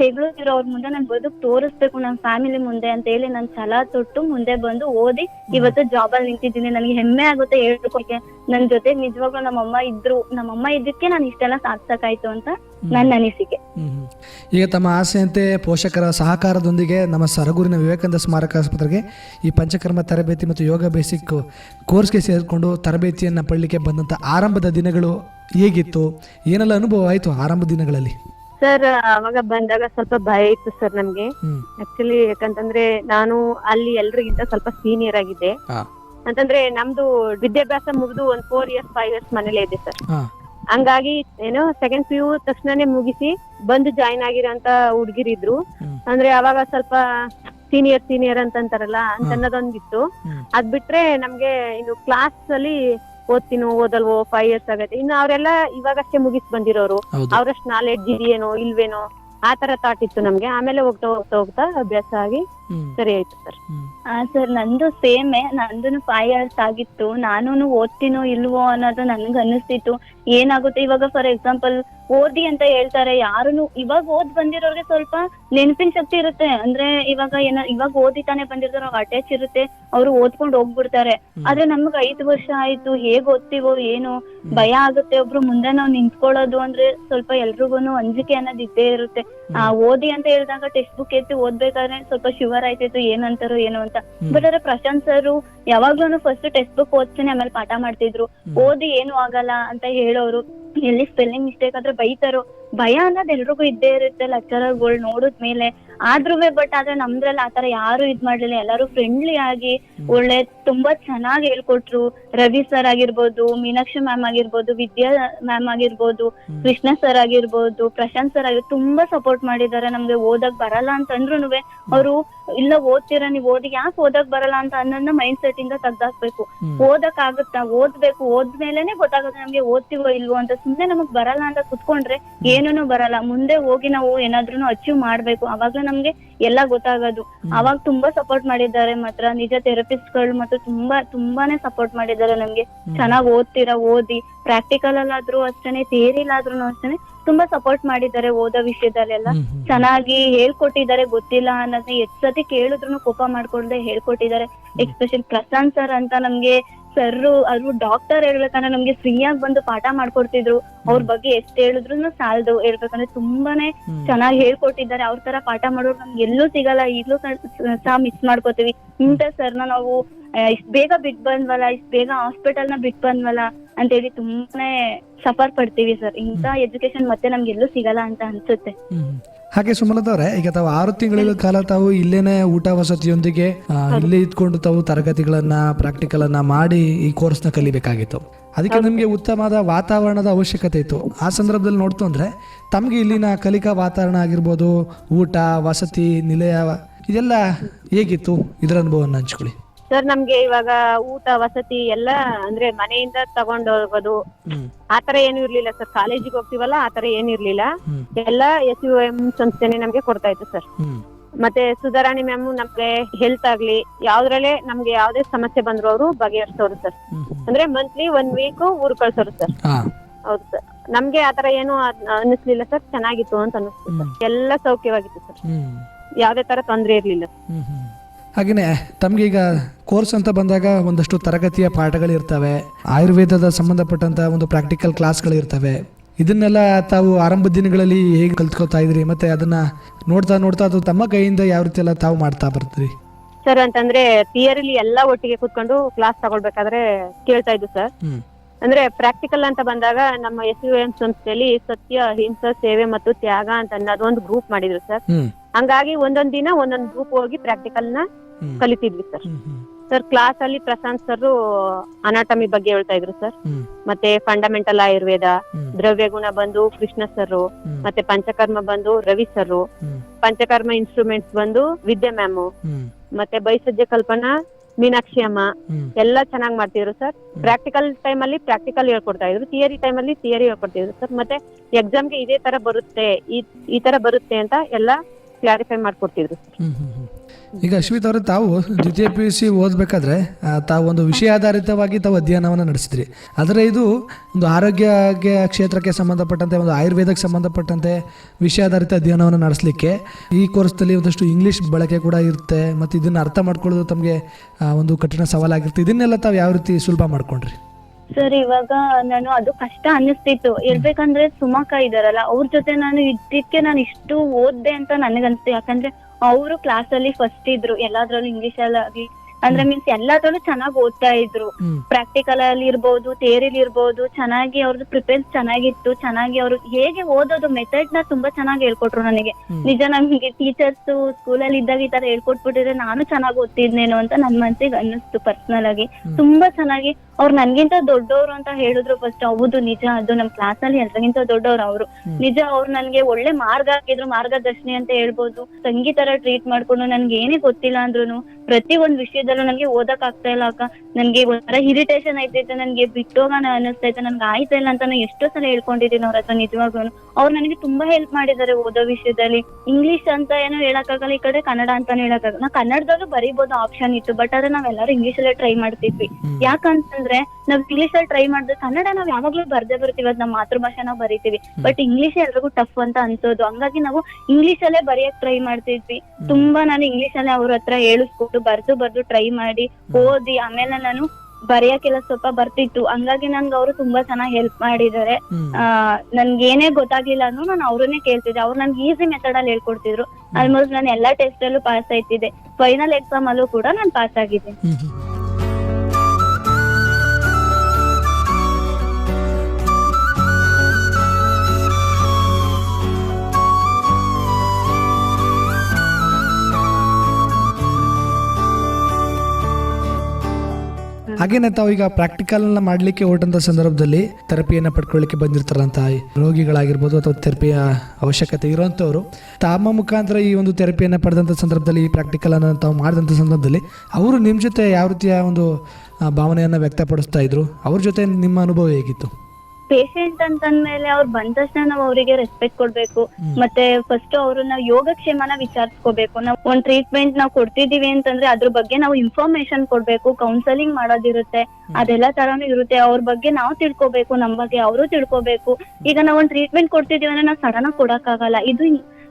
ತೆಗ್ಳುತ್ತಿರೋ ಅವ್ರ ಮುಂದೆ ನಾನ್ ಬದುಕ್ ತೋರಿಸ್ಬೇಕು ನನ್ ಫ್ಯಾಮಿಲಿ ಮುಂದೆ ಅಂತ ಹೇಳಿ ನಾನ್ ಛಲ ತೊಟ್ಟು ಮುಂದೆ ಬಂದು ಓದಿ ಇವತ್ತು ಜಾಬ್ ಅಲ್ಲಿ ನಿಂತಿದ್ದೀನಿ. ನನಗೆ ಹೆಮ್ಮೆ ಆಗುತ್ತೆ ಹೇಳ್ಕೊಕ್ಕೆ ನನ್ ಜೊತೆ ನಿಜವಾಗ್ಲೂ ನಮ್ಮಮ್ಮ ಇದ್ರು ನಮ್ಮಮ್ಮ ಇದ್ದಕ್ಕೆ ನಾನು ಇಷ್ಟೆಲ್ಲ ಸಾಧ್ಸಕಾಯ್ತು ಅಂತ ನನ್ನ ಅನಿಸಿಕೆ. ಈಗ ತಮ್ಮ ಆಸೆಯಂತೆ ಪೋಷಕರ ಸಹಕಾರದೊಂದಿಗೆ ನಮ್ಮ ಸರಗೂರಿನ ವಿವೇಕಾನಂದ ಸ್ಮಾರಕ ಆಸ್ಪತ್ರೆಗೆ ಈ ಪಂಚಕರ್ಮ ತರಬೇತಿ ಮತ್ತು ಯೋಗ ಬೇಸಿಕ್ ಕೋರ್ಸ್ಗೆ ಸೇರಿಕೊಂಡು ತರಬೇತಿಯನ್ನು ಪಡಲಿಕ್ಕೆ ಬಂದಂಥ ಆರಂಭದ ದಿನಗಳು ಹೇಗಿತ್ತು? ಏನೆಲ್ಲ ಅನುಭವ ಆಯಿತು ಆರಂಭ ದಿನಗಳಲ್ಲಿ? ಸರ್ ಅವಾಗ ಬಂದಾಗ ಸ್ವಲ್ಪ ಭಯ ಇತ್ತು ಸರ್ ನಮ್ಗೆ. ಹ್ಮ್. ಆಕ್ಚುಲಿ ಯಾಕಂತಂದ್ರೆ ನಾನು ಅಲ್ಲಿ ಎಲ್ರಿಗಿಂತ ಸ್ವಲ್ಪ ಸೀನಿಯರ್ ಆಗಿದ್ದೆ. ಹಾ. ಅಂತಂದ್ರೆ ನಮ್ದು ವಿದ್ಯಾಭ್ಯಾಸ ಮುಗಿದು ಒಂದ್ ಫೋರ್ ಇಯರ್ಸ್ ಫೈವ್ ಇಯರ್ಸ್ ಮನೇಲೇ ಇದೆ ಸರ್ ಹಾಂ. ಹಂಗಾಗಿ ಏನೋ ಸೆಕೆಂಡ್ ಪಿ ಯು ತಕ್ಷಣನೇ ಮುಗಿಸಿ ಬಂದು ಜಾಯಿನ್ ಆಗಿರೋಂತ ಹುಡುಗಿರಿದ್ರು ಹ್ಮ್. ಅಂದ್ರೆ ಅವಾಗ ಸ್ವಲ್ಪ ಸೀನಿಯರ್ ಸೀನಿಯರ್ ಅಂತ ಅಂತಾರಲ್ಲ ಅಂತ ಅನ್ನೋದೊಂದಿತ್ತು ಹ್ಮ್. ಅದ್ ಬಿಟ್ರೆ ನಮ್ಗೆ ಇನ್ನು ಕ್ಲಾಸ್ ಅಲ್ಲಿ ಓದ್ತೀನೋ ಓದಲ್ವೋ ಫೈವ್ ಇಯರ್ಸ್ ಆಗತ್ತೆ. ಇನ್ನು ಅವರೆಲ್ಲ ಇವಾಗಷ್ಟೇ ಮುಗಿಸ್ ಬಂದಿರೋರು. ಹೌದು. ಅವ್ರಷ್ಟು ನಾಲೆಡ್ಜ್ ಇದೆಯೇನೋ ಇಲ್ವೇನೋ ಆ ತರ ಥಾಟ್ ಇತ್ತು ನಮ್ಗೆ. ಆಮೇಲೆ ಹೋಗ್ತಾ ಹೋಗ್ತಾ ಹೋಗ್ತಾ ಅಭ್ಯಾಸ ಆಗಿ ಹ್ಮ್. ಸರಿ ಆಯ್ತು ಸರ್. ಆ ಸರ್ ನಂದು ಸೇಮೆ ನಂದು ಫೈವ್ ಇಯರ್ಸ್ ಆಗಿತ್ತು. ನಾನು ಓದ್ತೀನೋ ಇಲ್ವೋ ಅನ್ನೋದು ನನ್ಗೆ ಅನಿಸ್ತಿತ್ತು ಏನಾಗುತ್ತೆ? ಇವಾಗ ಫಾರ್ ಎಕ್ಸಾಂಪಲ್ ಓದಿ ಅಂತ ಹೇಳ್ತಾರೆ ಯಾರುನು ಇವಾಗ ಓದ್ ಬಂದಿರೋರ್ಗೆ ಸ್ವಲ್ಪ ನೆನಪಿನ ಶಕ್ತಿ ಇರುತ್ತೆ. ಅಂದ್ರೆ ಇವಾಗ ಏನ ಇವಾಗ ಓದಿ ತಾನೇ ಬಂದಿರ್ತಾರ ಅಟ್ಯಾಚ್ ಇರುತ್ತೆ ಅವ್ರು ಓದ್ಕೊಂಡು ಹೋಗ್ಬಿಡ್ತಾರೆ. ಆದ್ರೆ ನಮ್ಗ್ ಐದು ವರ್ಷ ಆಯ್ತು ಹೇಗ್ ಓದ್ತೀವೋ ಏನು ಭಯ ಆಗುತ್ತೆ. ಒಬ್ರು ಮುಂದೆ ನಾವ್ ನಿಂತ್ಕೊಳ್ಳೋದು ಅಂದ್ರೆ ಸ್ವಲ್ಪ ಎಲ್ರಿಗೂನು ಅಂಜಿಕೆ ಅನ್ನೋದು ಇದ್ದೇ ಇರುತ್ತೆ. ಆ ಓದಿ ಅಂತ ಹೇಳಿದಾಗ ಟೆಕ್ಸ್ಟ್ ಬುಕ್ ಎತ್ತಿ ಓದ್ಬೇಕಾದ್ರೆ ಸ್ವಲ್ಪ ಶಿವರ್ ಆಯ್ತಿತ್ತು ಏನಂತಾರೋ ಏನೋ ಅಂತ. ಬಟ್ ಆದ್ರೆ ಪ್ರಶಾಂತ್ ಸರ್ ಯಾವಾಗ್ಲೂ ಫಸ್ಟ್ ಟೆಕ್ಸ್ಟ್ ಬುಕ್ ಓದ್ತೀನಿ ಆಮೇಲೆ ಪಾಠ ಮಾಡ್ತಿದ್ರು. ಓದಿ ಏನು ಆಗಲ್ಲ ಅಂತ ಹೇಳೋರು. ಎಲ್ಲಿ ಸ್ಪೆಲ್ಲಿಂಗ್ ಮಿಸ್ಟೇಕ್ ಆದ್ರೆ ಬೈತಾರೋ. ಭಯ ಅನ್ನೋದು ಎಲ್ರಿಗೂ ಇದ್ದೇ ಇರುತ್ತೆ. ಲೆಕ್ಚರರ್ಗಳು ನೋಡಿದ್ಮೇಲೆ ಆದ್ರೂ ಬಟ್ ಆದ್ರೆ ನಮ್ದ್ರಲ್ಲಿ ಆತರ ಯಾರು ಇದ್ ಮಾಡ್ಲಿಲ್ಲ. ಎಲ್ಲಾರು ಫ್ರೆಂಡ್ಲಿ ಆಗಿ ಒಳ್ಳೆ ತುಂಬಾ ಚೆನ್ನಾಗಿ ಹೇಳ್ಕೊಟ್ರು. ರವಿ ಸರ್ ಆಗಿರ್ಬೋದು ಮೀನಾಕ್ಷಿ ಮ್ಯಾಮ್ ಆಗಿರ್ಬೋದು ವಿದ್ಯಾ ಮ್ಯಾಮ್ ಆಗಿರ್ಬೋದು ಕೃಷ್ಣ ಸರ್ ಆಗಿರ್ಬೋದು ಪ್ರಶಾಂತ್ ಸರ್ ಆಗಿರ್ಬೋದು ತುಂಬಾ ಸಪೋರ್ಟ್ ಮಾಡಿದಾರೆ ನಮ್ಗೆ ಓದಕ್ ಬರಲ್ಲ ಅಂತಂದ್ರುನುವೆ ಅವರು ಇಲ್ಲ ಓದ್ತೀರಾ ನೀವ್ ಓದಿ ಯಾಕೆ ಓದಕ್ ಬರಲ್ಲ? ಅಂತ ಅನ್ನೋದನ್ನ ಮೈಂಡ್ ಸೆಟ್ ಇಂದ ತೆಗ್ದಾಕ್ಬೇಕು. ಓದಕ್ ಆಗುತ್ತಾ? ಓದ್ಬೇಕು. ಓದ್ಮೇಲೆನೆ ಗೊತ್ತಾಗುತ್ತೆ ನಮ್ಗೆ ಓದ್ತೀವೋ ಇಲ್ವೋ ಅಂತ. ಸುಮ್ನೆ ನಮಗ್ ಬರಲ್ಲ ಅಂತ ಕುತ್ಕೊಂಡ್ರೆ ಏನೂನು ಬರಲ್ಲ. ಮುಂದೆ ಹೋಗಿ ನಾವು ಏನಾದ್ರೂ ಅಚೀವ್ ಮಾಡ್ಬೇಕು. ಅವಾಗ ನಮ್ಗೆ ಎಲ್ಲ ಗೊತ್ತಾಗೋದು. ಅವಾಗ ತುಂಬಾ ಸಪೋರ್ಟ್ ಮಾಡಿದ್ದಾರೆ ಮಾತ್ರ ನಿಜ ಥೆರಪಿಸ್ಟ್ಗಳು ಮತ್ತು ತುಂಬಾ ತುಂಬಾನೇ ಸಪೋರ್ಟ್ ಮಾಡಿದ್ದಾರೆ ನಮ್ಗೆ. ಚೆನ್ನಾಗ್ ಓದ್ತೀರಾ? ಓದಿ. ಪ್ರಾಕ್ಟಿಕಲ್ ಅಲ್ಲಾದ್ರೂ ಅಷ್ಟೇನೆ ಥಿಯರಿಲಾದ್ರೂ ಅಷ್ಟೇನೆ ತುಂಬಾ ಸಪೋರ್ಟ್ ಮಾಡಿದ್ದಾರೆ ಓದೋ ವಿಷಯದಲ್ಲೆಲ್ಲ. ಚೆನ್ನಾಗಿ ಹೇಳ್ಕೊಟ್ಟಿದ್ದಾರೆ. ಗೊತ್ತಿಲ್ಲ ಅನ್ನೋದನ್ನ ಎಷ್ಟ್ ಸತಿ ಕೇಳಿದ್ರು ಕೋಪ ಮಾಡ್ಕೊಳ್ದೆ ಹೇಳ್ಕೊಟ್ಟಿದ್ದಾರೆ. ಎಕ್ಸ್ಪೆಷಲ್ ಪ್ರಶಾಂತ್ ಸರ್ ಅಂತ ನಮ್ಗೆ ಸರ್ ಅವ್ರು ಡಾಕ್ಟರ್ ಹೇಳ್ಬೇಕಂದ್ರೆ ನಮ್ಗೆ ಫ್ರೀಯಾಗಿ ಬಂದು ಪಾಠ ಮಾಡ್ಕೊಡ್ತಿದ್ರು. ಅವ್ರ ಬಗ್ಗೆ ಎಷ್ಟ್ ಹೇಳಿದ್ರು ಸಾಲದು. ಹೇಳ್ಬೇಕಂದ್ರೆ ತುಂಬಾನೇ. ಚೆನ್ನಾಗಿ ಹೇಳ್ಕೊಟ್ಟಿದ್ದಾರೆ. ಅವ್ರ ತರ ಪಾಠ ಮಾಡೋರು ನಮ್ಗೆ ಎಲ್ಲೂ ಸಿಗಲ್ಲ. ಈಗ್ಲೂ ಸಹ ಮಿಸ್ ಮಾಡ್ಕೋತೀವಿ. ಇಂಥ ಸರ್ನ ನಾವು ಇಷ್ಟ್ ಬೇಗ ಬಿಟ್ ಬಂದ್ವಲ್ಲ ಇಷ್ಟ್ ಬೇಗ ಹಾಸ್ಪಿಟಲ್ನ ಬಿಟ್ ಬಂದ್ವಲ್ಲ ಅಂತ ಹೇಳಿ ತುಂಬಾನೇ ಸಫರ್ ಪಡ್ತೀವಿ ಸರ್. ಇಂಥ ಎಜುಕೇಶನ್ ಮತ್ತೆ ನಮ್ಗೆ ಎಲ್ಲೂ ಸಿಗಲ್ಲ ಅಂತ ಅನ್ಸುತ್ತೆ. ಹಾಗೆ ಸುಮಲತಾವ್ರೆ ಅವರೇ ಈಗ ತಾವು ಆರು ತಿಂಗಳ ಕಾಲ ತಾವು ಇಲ್ಲೇನೆ ಊಟ ವಸತಿಯೊಂದಿಗೆ ಆ, ಇಲ್ಲೇ ಇದ್ಕೊಂಡು ತಾವು ತರಗತಿಗಳನ್ನ ಪ್ರಾಕ್ಟಿಕಲ್ ಅನ್ನ ಮಾಡಿ ಈ ಕೋರ್ಸ್ನ ಕಲಿಬೇಕಾಗಿತ್ತು. ಅದಕ್ಕೆ ನಿಮಗೆ ಉತ್ತಮವಾದ ವಾತಾವರಣದ ಅವಶ್ಯಕತೆ ಇತ್ತು. ಆ ಸಂದರ್ಭದಲ್ಲಿ ನೋಡ್ತು ಅಂದ್ರೆ ತಮ್ಗೆ ಇಲ್ಲಿನ ಕಲಿಕಾ ವಾತಾವರಣ ಆಗಿರ್ಬೋದು ಊಟ ವಸತಿ ನಿಲಯ ಇದೆಲ್ಲ ಹೇಗಿತ್ತು? ಇದರ ಅನುಭವವನ್ನು ಹಂಚ್ಕೊಳ್ಳಿ. ಸರ್ ನಮ್ಗೆ ಇವಾಗ ಊಟ ವಸತಿ ಎಲ್ಲ ಅಂದ್ರೆ ಮನೆಯಿಂದ ತಗೊಂಡು ಹೋಗೋದು. ಹ್ಮ್. ಆತರ ಏನು ಇರ್ಲಿಲ್ಲ ಸರ್ ಕಾಲೇಜಿಗೆ ಹೋಗ್ತಿವಲ್ಲ ಆತರ ಏನು ಇರ್ಲಿಲ್ಲ. ಹ್ಮ್. ಎಲ್ಲ ಎಸ್ ಯು ಎಂ ಸಂಸ್ಥೆನೆ ನಮ್ಗೆ ಕೊಡ್ತಾ ಇತ್ತು ಸರ್ ಹ್ಮ್. ಮತ್ತೆ ಸುಧಾರಾಣಿ ಮ್ಯಾಮ್ ನಮ್ಗೆ ಹೆಲ್ತ್ ಆಗ್ಲಿ ಯಾವ್ದ್ರಲ್ಲೇ ನಮ್ಗೆ ಯಾವ್ದೇ ಸಮಸ್ಯೆ ಬಂದ್ರು ಅವರು ಬಗೆಹರಿಸೋರು ಸರ್ ಹ್ಮ್. ಹ್ಮ್. ಅಂದ್ರೆ ಮಂತ್ಲಿ ಒನ್ ವೀಕ್ ಊರ್ ಕಳ್ಸೋರು ಸರ್ ಹಾ. ಹೌದು ಸರ್ ನಮ್ಗೆ ಆತರ ಏನು ಅದ್- ಅನ್ನಿಸ್ಲಿಲ್ಲ ಸರ್ ಚೆನ್ನಾಗಿತ್ತು ಅಂತ ಅನಿಸ್ತು ಸರ್ ಎಲ್ಲ ಸೌಖ್ಯವಾಗಿತ್ತು ಸರ್ ಹ್ಮ್. ಯಾವ್ದೇ ತರ ತೊಂದ್ರೆ ಇರ್ಲಿಲ್ಲ. ಹ್ಮ್ ಹ್ಮ್. ಹಾಗೇನೆ ತಮ್ಗೆ ಈಗ ಕೋರ್ಸ್ ಅಂತ ಬಂದಾಗ ಒಂದಷ್ಟು ತರಗತಿಯ ಪಾಠಗಳಿರ್ತವೆ ಆಯುರ್ವೇದದ ಸಂಬಂಧಪಟ್ಟಂತ ಒಂದು ಪ್ರಾಕ್ಟಿಕಲ್ ಕ್ಲಾಸ್ಗಳು ಇರ್ತವೆ. ಇದನ್ನೆಲ್ಲ ತಾವು ಆರಂಭ ದಿನಗಳಲ್ಲಿ ಹೇಗೆ ಕಲ್ತ್ಕೊತಾ ಇದ್ರಿ? ಮತ್ತೆ ಅದನ್ನ ನೋಡ್ತಾ ನೋಡ್ತಾ ಅದು ತಮ್ಮ ಕೈಯಿಂದ ಯಾವ ರೀತಿ ಎಲ್ಲ ತಾವು ಮಾಡ್ತಾ ಬರ್ತೀರಿ? ಸರ್ ಅಂತಂದ್ರೆ ಥಿಯರಿಲಿ ಎಲ್ಲಾ ಒಟ್ಟಿಗೆ ಕೂತ್ಕೊಂಡು ಕ್ಲಾಸ್ ತಗೊಳ್ಬೇಕಾದ್ರೆ ಕೇಳ್ತಾ ಇದ್ದು ಸರ್. ಅಂದ್ರೆ ಪ್ರಾಕ್ಟಿಕಲ್ ಅಂತ ಬಂದಾಗ ನಮ್ಮ ಎಸ್ ಯು ಎಂ ಸಂಸ್ಥೆಯಲ್ಲಿ ಸತ್ಯ ಹಿಂಸಾ ಸೇವೆ ಮತ್ತು ತ್ಯಾಗ ಅಂತ ಅನ್ನೋದು ಒಂದು ಗ್ರೂಪ್ ಮಾಡಿದ್ರು ಸರ್. ಹಂಗಾಗಿ ಒಂದೊಂದ್ ದಿನ ಒಂದೊಂದ್ ಗ್ರೂಪ್ ಹೋಗಿ ಪ್ರಾಕ್ಟಿಕಲ್ನ ಕಲಿತಿದ್ವಿ ಸರ್ ಸರ್ ಕ್ಲಾಸ್ ಅಲ್ಲಿ ಪ್ರಶಾಂತ್ ಸರ್ ಅನಾಟಮಿ ಬಗ್ಗೆ ಹೇಳ್ತಾ ಇದ್ರು ಸರ್ ಮತ್ತೆ ಫಂಡಮೆಂಟಲ್ ಆಯುರ್ವೇದ ದ್ರವ್ಯ ಗುಣ ಬಂದು ಕೃಷ್ಣ ಸರ್ ಮತ್ತೆ ಪಂಚಕರ್ಮ ಬಂದು ರವಿ ಸರ್ ಪಂಚಕರ್ಮ ಇನ್ಸ್ಟ್ರೂಮೆಂಟ್ಸ್ ಬಂದು ವಿದ್ಯಾ ಮ್ಯಾಮ್ ಮತ್ತೆ ಬೈಸಜ್ಜೆ ಕಲ್ಪನಾ ಮೀನಾಕ್ಷಿ ಅಮ್ಮ. ಎಲ್ಲ ಚೆನ್ನಾಗಿ ಮಾಡ್ತಿದ್ರು ಸರ್ ಪ್ರಾಕ್ಟಿಕಲ್ ಟೈಮ್ ಅಲ್ಲಿ ಪ್ರಾಕ್ಟಿಕಲ್ ಹೇಳ್ಕೊಡ್ತಾ ಇದ್ರು. ಥಿಯರಿ ಟೈಮ್ ಅಲ್ಲಿ ಥಿಯರಿ ಹೇಳ್ಕೊಡ್ತಿದ್ರು ಸರ್ ಮತ್ತೆ ಎಕ್ಸಾಮ್ಗೆ ಇದೇ ತರ ಬರುತ್ತೆ ಈ ತರ ಬರುತ್ತೆ ಅಂತ ಎಲ್ಲ ಕ್ಲಾರಿಫೈ ಮಾಡಿಕೊಡ್ತಿದ್ರು. ಈಗ ಅಶ್ವಿತ್ ಅವರು, ತಾವು ದ್ವಿತೀಯ ಪಿ ಯು ಸಿ ಓದಬೇಕಾದ್ರೆ ತಾವು ಒಂದು ವಿಷಯ ಆಧಾರಿತವಾಗಿ ತಾವು ಅಧ್ಯಯನವನ್ನು ನಡೆಸಿದ್ರಿ. ಆದರೆ ಇದು ಒಂದು ಆರೋಗ್ಯಕ್ಕೆ, ಕ್ಷೇತ್ರಕ್ಕೆ ಸಂಬಂಧಪಟ್ಟಂತೆ, ಒಂದು ಆಯುರ್ವೇದಕ್ಕೆ ಸಂಬಂಧಪಟ್ಟಂತೆ ವಿಷಯ ಆಧಾರಿತ ಅಧ್ಯಯನವನ್ನು ನಡೆಸಲಿಕ್ಕೆ, ಈ ಕೋರ್ಸ್ದಲ್ಲಿ ಒಂದಷ್ಟು ಇಂಗ್ಲೀಷ್ ಬಳಕೆ ಕೂಡ ಇರುತ್ತೆ, ಮತ್ತು ಇದನ್ನು ಅರ್ಥ ಮಾಡ್ಕೊಳ್ಳೋದು ತಮಗೆ ಒಂದು ಕಠಿಣ ಸವಾಲಾಗಿರುತ್ತೆ. ಇದನ್ನೆಲ್ಲ ತಾವು ಯಾವ ರೀತಿ ಸುಲಭ ಮಾಡ್ಕೊಂಡ್ರಿ? ಸರ್, ಇವಾಗ ನಾನು ಅದು ಕಷ್ಟ ಅನ್ನಿಸ್ತಿತ್ತು. ಹೇಳ್ಬೇಕಂದ್ರೆ ಸುಮಕ ಇದಾರಲ್ಲ ಅವ್ರ ಜೊತೆ ನಾನು ಇದಕ್ಕೆ ನಾನು ಇಷ್ಟು ಓದ್ದೆ ಅಂತ ನನಗನ್ಸ್ತು ಯಾಕಂದ್ರೆ ಅವರು ಕ್ಲಾಸ್ ಅಲ್ಲಿ ಫಸ್ಟ್ ಇದ್ರು. ಎಲ್ಲಾದ್ರಲ್ಲೂ ಇಂಗ್ಲಿಷ್ ಅಲ್ಲಿ ಅಂದ್ರೆ ಮೀನ್ಸ್ ಎಲ್ಲಾದ್ರಲ್ಲೂ ಚೆನ್ನಾಗಿ ಓದ್ತಾ ಇದ್ರು. ಪ್ರಾಕ್ಟಿಕಲ್ ಅಲ್ಲಿ ಇರ್ಬೋದು ಥಿಯರಿಲಿ ಇರ್ಬೋದು ಚೆನ್ನಾಗಿ ಅವ್ರದ್ದು ಪ್ರಿಪೇರ್ ಚೆನ್ನಾಗಿತ್ತು ಚೆನ್ನಾಗಿ ಅವ್ರು ಹೇಗೆ ಓದೋದು ಮೆಥಡ್ನ ತುಂಬಾ ಚೆನ್ನಾಗಿ ಹೇಳ್ಕೊಟ್ರು ನನಗೆ. ನಿಜ ನಮ್ಗೆ ಟೀಚರ್ಸ್ ಸ್ಕೂಲಲ್ಲಿ ಇದ್ದಾಗ ಈ ತರ ಹೇಳ್ಕೊಟ್ಬಿಟ್ಟಿದ್ರೆ ನಾನು ಚೆನ್ನಾಗಿ ಓದ್ತಿದ್ನೇನೋ ಅಂತ ನನ್ ಮನ್ಸಿಗೆ ಅನ್ನಿಸ್ತು ಪರ್ಸನಲ್ ಆಗಿ. ತುಂಬಾ ಚೆನ್ನಾಗಿ ಅವ್ರು ನನ್ಗಿಂತ ದೊಡ್ಡವರು ಅಂತ ಹೇಳಿದ್ರು ಫಸ್ಟ್ ಹೌದು ನಿಜ ಅದು ನಮ್ ಕ್ಲಾಸ್ ಅಲ್ಲಿ ಎಲ್ರಿಗಿಂತ ದೊಡ್ಡವ್ರು ಅವರು. ನಿಜ ಅವ್ರು ನನ್ಗೆ ಒಳ್ಳೆ ಮಾರ್ಗ ಹಾಕಿದ್ರು ಮಾರ್ಗದರ್ಶಿನಿ ಅಂತ ಹೇಳ್ಬೋದು. ತಂಗಿ ತರ ಟ್ರೀಟ್ ಮಾಡ್ಕೊಂಡು ನನ್ಗೆ ಏನೇ ಗೊತ್ತಿಲ್ಲ ಅಂದ್ರೂ ಪ್ರತಿ ಒಂದ್ ವಿಷಯದಲ್ಲೂ ನನ್ಗೆ ಓದಕ್ ಆಗ್ತಾ ಇಲ್ಲ ಅಕ್ಕ. ನನ್ಗೆ ಒಂಥರ ಇರಿಟೇಷನ್ ಆಯ್ತೈತೆ ನನ್ಗೆ ಬಿಟ್ಟೋಗೋಣ ಅನಿಸ್ತೈತೆ ನನ್ಗೆ ಆಯ್ತಾ ಇಲ್ಲ ಅಂತ ನಾನು ಎಷ್ಟೋ ಸಲ ಹೇಳ್ಕೊಂಡಿದ್ದೀನಿ ಅವ್ರ ಹತ್ರ ನಿಜವಾಗ್ಲೂ ಅವ್ರು ನನಗೆ ತುಂಬಾ ಹೆಲ್ಪ್ ಮಾಡಿದ್ದಾರೆ ಓದೋ ವಿಷಯದಲ್ಲಿ. ಇಂಗ್ಲಿಷ್ ಅಂತ ಏನೋ ಹೇಳಕ್ಕಾಗಲ್ಲ ಈ ಕಡೆ ಕನ್ನಡ ಅಂತಾನು ಹೇಳಕ್ಕಾಗಲ್ಲ. ನಾ ಕನ್ನಡದಲ್ಲೂ ಬರೀಬಹುದು ಆಪ್ಷನ್ ಇತ್ತು ಬಟ್ ಆದ್ರೆ ನಾವೆಲ್ಲರೂ ಇಂಗ್ಲಿಷ್ ಅಲ್ಲೇ ಟ್ರೈ ಮಾಡ್ತಿದ್ವಿ. ಯಾಕಂತಂದ್ರೆ ನಾವ್ ಇಂಗ್ಲಿಷ್ ಅಲ್ಲಿ ಟ್ರೈ ಮಾಡಿದ್ರೆ ಕನ್ನಡ ನಾವ್ ಯಾವಾಗ್ಲೂ ಬರ್ದೇ ಬರ್ತೀವಿ ಅದ್ ನಮ್ಮ ಮಾತೃಭಾಷೆ ನಾವ್ ಬರೀತೀವಿ. ಬಟ್ ಇಂಗ್ಲಿಷ್ ಎಲ್ರಿಗೂ ಟಫ್ ಅಂತ ಅನ್ಸೋದು. ಹಂಗಾಗಿ ನಾವು ಇಂಗ್ಲಿಷ್ ಅಲ್ಲೇ ಬರೆಯಕ್ ಟ್ರೈ ಮಾಡ್ತಿದ್ವಿ. ತುಂಬಾ ನಾನು ಇಂಗ್ಲಿಷ್ ಅಲ್ಲೇ ಅವ್ರ ಹತ್ರ ಹೇಳಿಸ್ಕೊಟ್ಟು ಬರ್ದು ಬರ್ದು ಟ್ರೈ ಮಾಡಿ ಓದಿ ಆಮೇಲೆ ನಾನು ಬರೆಯಕ್ಕೆಲ್ಲ ಸ್ವಲ್ಪ ಬರ್ತಿತ್ತು. ಹಂಗಾಗಿ ನಂಗೆ ಅವರು ತುಂಬಾ ಚೆನ್ನಾಗಿ ಹೆಲ್ಪ್ ಮಾಡಿದ್ದಾರೆ. ಆ ನನ್ಗೆ ಏನೇ ಗೊತ್ತಾಗ್ಲಿಲ್ಲ ಅಂದ್ರೂ ನಾನು ಅವ್ರನ್ನೇ ಕೇಳ್ತಿದ್ದೆ. ಅವ್ರು ನನ್ಗೆ ಈಸಿ ಮೆಥಡ್ ಅಲ್ಲಿ ಹೇಳ್ಕೊಡ್ತಿದ್ರು. ಆಲ್ಮೋಸ್ಟ್ ನಾನು ಎಲ್ಲಾ ಟೆಸ್ಟ್ ಅಲ್ಲೂ ಪಾಸ್ ಆಯ್ತಿದ್ದೆ. ಫೈನಲ್ ಎಕ್ಸಾಮ್ ಅಲ್ಲೂ ಕೂಡ ನಾನು ಪಾಸ್ ಆಗಿದ್ದೆ ಹಾಗೇನೆ ತಾವು ಈಗ ಪ್ರಾಕ್ಟಿಕಲ್ ಮಾಡಲಿಕ್ಕೆ ಹೊರಟಂತ ಸಂದರ್ಭದಲ್ಲಿ ಥೆರಪಿಯನ್ನ ಪಡ್ಕೊಳ್ಳಿಕ್ಕೆ ಬಂದಿರ್ತಾರಂತ ರೋಗಿಗಳಾಗಿರ್ಬೋದು ಅಥವಾ ಥೆರಪಿಯ ಅವಶ್ಯಕತೆ ಇರುವಂತವರು ತಮ್ಮ ಮುಖಾಂತರ ಈ ಒಂದು ಥೆರಪಿಯನ್ನ ಪಡೆದಂತ ಸಂದರ್ಭದಲ್ಲಿ ಈ ಪ್ರಾಕ್ಟಿಕಲ್ ಅನ್ನ ತಾವು ಮಾಡಿದಂಥ ಸಂದರ್ಭದಲ್ಲಿ ಅವರು ನಿಮ್ಮ ಜೊತೆ ಯಾವ ರೀತಿಯ ಒಂದು ಭಾವನೆಯನ್ನ ವ್ಯಕ್ತಪಡಿಸ್ತಾ ಇದ್ರು? ಅವ್ರ ಜೊತೆ ನಿಮ್ಮ ಅನುಭವ ಹೇಗಿತ್ತು? ಪೇಷಂಟ್ ಅಂತಂದ್ಮೇಲೆ ಅವ್ರು ಬಂದ ತಕ್ಷಣ ನಾವು ಅವರಿಗೆ ರೆಸ್ಪೆಕ್ಟ್ ಕೊಡ್ಬೇಕು. ಮತ್ತೆ ಫಸ್ಟ್ ಅವ್ರನ್ನ ಯೋಗಕ್ಷೇಮನ ವಿಚಾರಿಸ್ಕೋಬೇಕು. ನಾವು ಒಂದ್ ಟ್ರೀಟ್ಮೆಂಟ್ ನಾವು ಕೊಡ್ತಿದೀವಿ ಅಂತಂದ್ರೆ ಅದ್ರ ಬಗ್ಗೆ ನಾವು ಇನ್ಫಾರ್ಮೇಶನ್ ಕೊಡ್ಬೇಕು ಕೌನ್ಸಲಿಂಗ್ ಮಾಡೋದಿರುತ್ತೆ. ಅದೆಲ್ಲ ತರಾನು ಇರುತ್ತೆ. ಅವ್ರ ಬಗ್ಗೆ ನಾವು ತಿಳ್ಕೊಬೇಕು ನಮ್ ಬಗ್ಗೆ ಅವರು ತಿಳ್ಕೊಬೇಕು. ಈಗ ನಾವ್ ಒಂದ್ ಟ್ರೀಟ್ಮೆಂಟ್ ಕೊಡ್ತಿದೀವಿ ಅಂದ್ರೆ ನಾವು ಸಡನ್ ಆಗಿ ಕೊಡಕ್ಕಾಗಲ್ಲ. ಇದು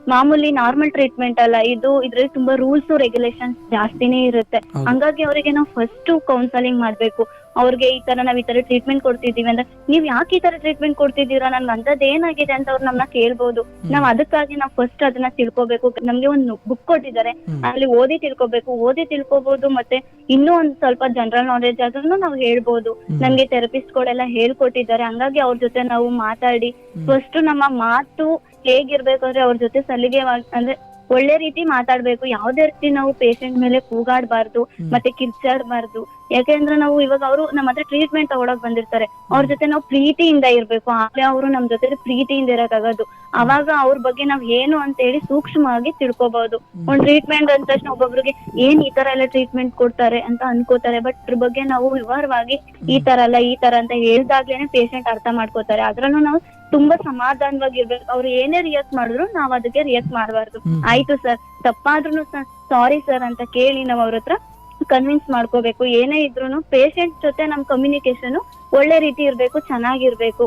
ಮಾಮೂಲಿ ನಾರ್ಮಲ್ ಟ್ರೀಟ್ಮೆಂಟ್ ಅಲ್ಲ ಇದು ಇದ್ರಲ್ಲಿ ತುಂಬಾ ರೂಲ್ಸ್ ರೆಗ್ಯುಲೇಷನ್ಸ್ ಜಾಸ್ತಿನೇ ಇರುತ್ತೆ. ಹಂಗಾಗಿ ಅವರಿಗೆ ನಾವು ಫಸ್ಟ್ ಕೌನ್ಸಲಿಂಗ್ ಮಾಡ್ಬೇಕು. ಅವ್ರಿಗೆ ಈ ತರ ನಾವ್ ಈ ತರ ಟ್ರೀಟ್ಮೆಂಟ್ ಕೊಡ್ತಿದೀವಿ ಅಂದ್ರೆ ನೀವ್ ಯಾಕೆ ಈ ತರ ಟ್ರೀಟ್ಮೆಂಟ್ ಕೊಡ್ತಿದ್ದೀರಾ? ನನ್ ಅಂತದ್ ಏನಾಗಿದೆ ಅಂತ ಅವ್ರು ನಮ್ನ ಕೇಳ್ಬೋದು. ನಾವ್ ಅದಕ್ಕಾಗಿ ನಾವ್ ಫಸ್ಟ್ ಅದನ್ನ ತಿಳ್ಕೊಬೇಕು. ನಮ್ಗೆ ಒಂದು ಬುಕ್ ಕೊಟ್ಟಿದ್ದಾರೆ. ಅಲ್ಲಿ ಓದಿ ತಿಳ್ಕೊಬೇಕು. ಓದಿ ತಿಳ್ಕೊಬಹುದು ಮತ್ತೆ ಇನ್ನೂ ಒಂದ್ ಸ್ವಲ್ಪ ಜನರಲ್ ನಾಲೆಜ್ ಆದ್ರೂ ನಾವ್ ಹೇಳ್ಬೋದು. ನಮ್ಗೆ ಥೆರಪಿಸ್ಟ್ ಗಳೆಲ್ಲ ಹೇಳ್ಕೊಟ್ಟಿದ್ದಾರೆ. ಹಂಗಾಗಿ ಅವ್ರ ಜೊತೆ ನಾವು ಮಾತಾಡಿ ಫಸ್ಟ್ ನಮ್ಮ ಮಾತು ಹೇಗಿರ್ಬೇಕು ಅಂದ್ರೆ ಅವ್ರ ಜೊತೆ ಸಲಿಗೆ ಅಂದ್ರೆ ಒಳ್ಳೆ ರೀತಿ ಮಾತಾಡ್ಬೇಕು. ಯಾವ್ದೇ ರೀತಿ ನಾವು ಪೇಷಂಟ್ ಮೇಲೆ ಕೂಗಾಡ್ಬಾರ್ದು ಮತ್ತೆ ಕಿರ್ಚಾಡ್ಬಾರ್ದು. ಯಾಕೆಂದ್ರೆ ನಾವು ಇವಾಗ ಅವರು ನಮ್ಮ ಹತ್ರ ಟ್ರೀಟ್ಮೆಂಟ್ ತಗೊಳಕ್ ಬಂದಿರ್ತಾರೆ. ಅವ್ರ ಜೊತೆ ನಾವು ಪ್ರೀತಿಯಿಂದ ಇರ್ಬೇಕು. ಆಮೇಲೆ ಅವರು ನಮ್ ಜೊತೆ ಪ್ರೀತಿಯಿಂದ ಇರಕ್ಕಾಗೋದು. ಅವಾಗ ಅವ್ರ ಬಗ್ಗೆ ನಾವ್ ಏನು ಅಂತ ಹೇಳಿ ಸೂಕ್ಷ್ಮವಾಗಿ ತಿಳ್ಕೊಬಹುದು ಒಂದ್ ಟ್ರೀಟ್ಮೆಂಟ್ ಅಂದ ತಕ್ಷಣ ಒಬ್ಬೊಬ್ರಿಗೆ ಏನ್ ಈ ತರ ಎಲ್ಲ ಟ್ರೀಟ್ಮೆಂಟ್ ಕೊಡ್ತಾರೆ ಅಂತ ಅನ್ಕೋತಾರೆ. ಬಟ್ ಇದ್ರ ಬಗ್ಗೆ ನಾವು ವಿವರವಾಗಿ ಈ ತರ ಅಲ್ಲ ಈ ತರ ಅಂತ ಹೇಳ್ದಾಗ್ಲೇನೆ ಪೇಷಂಟ್ ಅರ್ಥ ಮಾಡ್ಕೋತಾರೆ. ಅದ್ರಲ್ಲೂ ನಾವು ತುಂಬಾ ಸಮಾಧಾನವಾಗಿ ಇರ್ಬೇಕು. ಅವ್ರು ಏನೇ ರಿಯಾಕ್ಟ್ ಮಾಡಿದ್ರು ನಾವ್ ಅದಕ್ಕೆ ರಿಯಾಕ್ಟ್ ಮಾಡಬಾರ್ದು. ಆಯ್ತು ಸರ್. ತಪ್ಪಾದ್ರೂ ಸಾರಿ ಸರ್ ಅಂತ ಕೇಳಿ ನಾವ್ ಅವ್ರ ಹತ್ರ ಕನ್ವಿನ್ಸ್ ಮಾಡ್ಕೋಬೇಕು. ಏನೇ ಇದ್ರು ಪೇಷಂಟ್ ಜೊತೆ ನಮ್ ಕಮ್ಯುನಿಕೇಶನ್ ಒಳ್ಳೆ ರೀತಿ ಇರ್ಬೇಕು ಚೆನ್ನಾಗಿರ್ಬೇಕು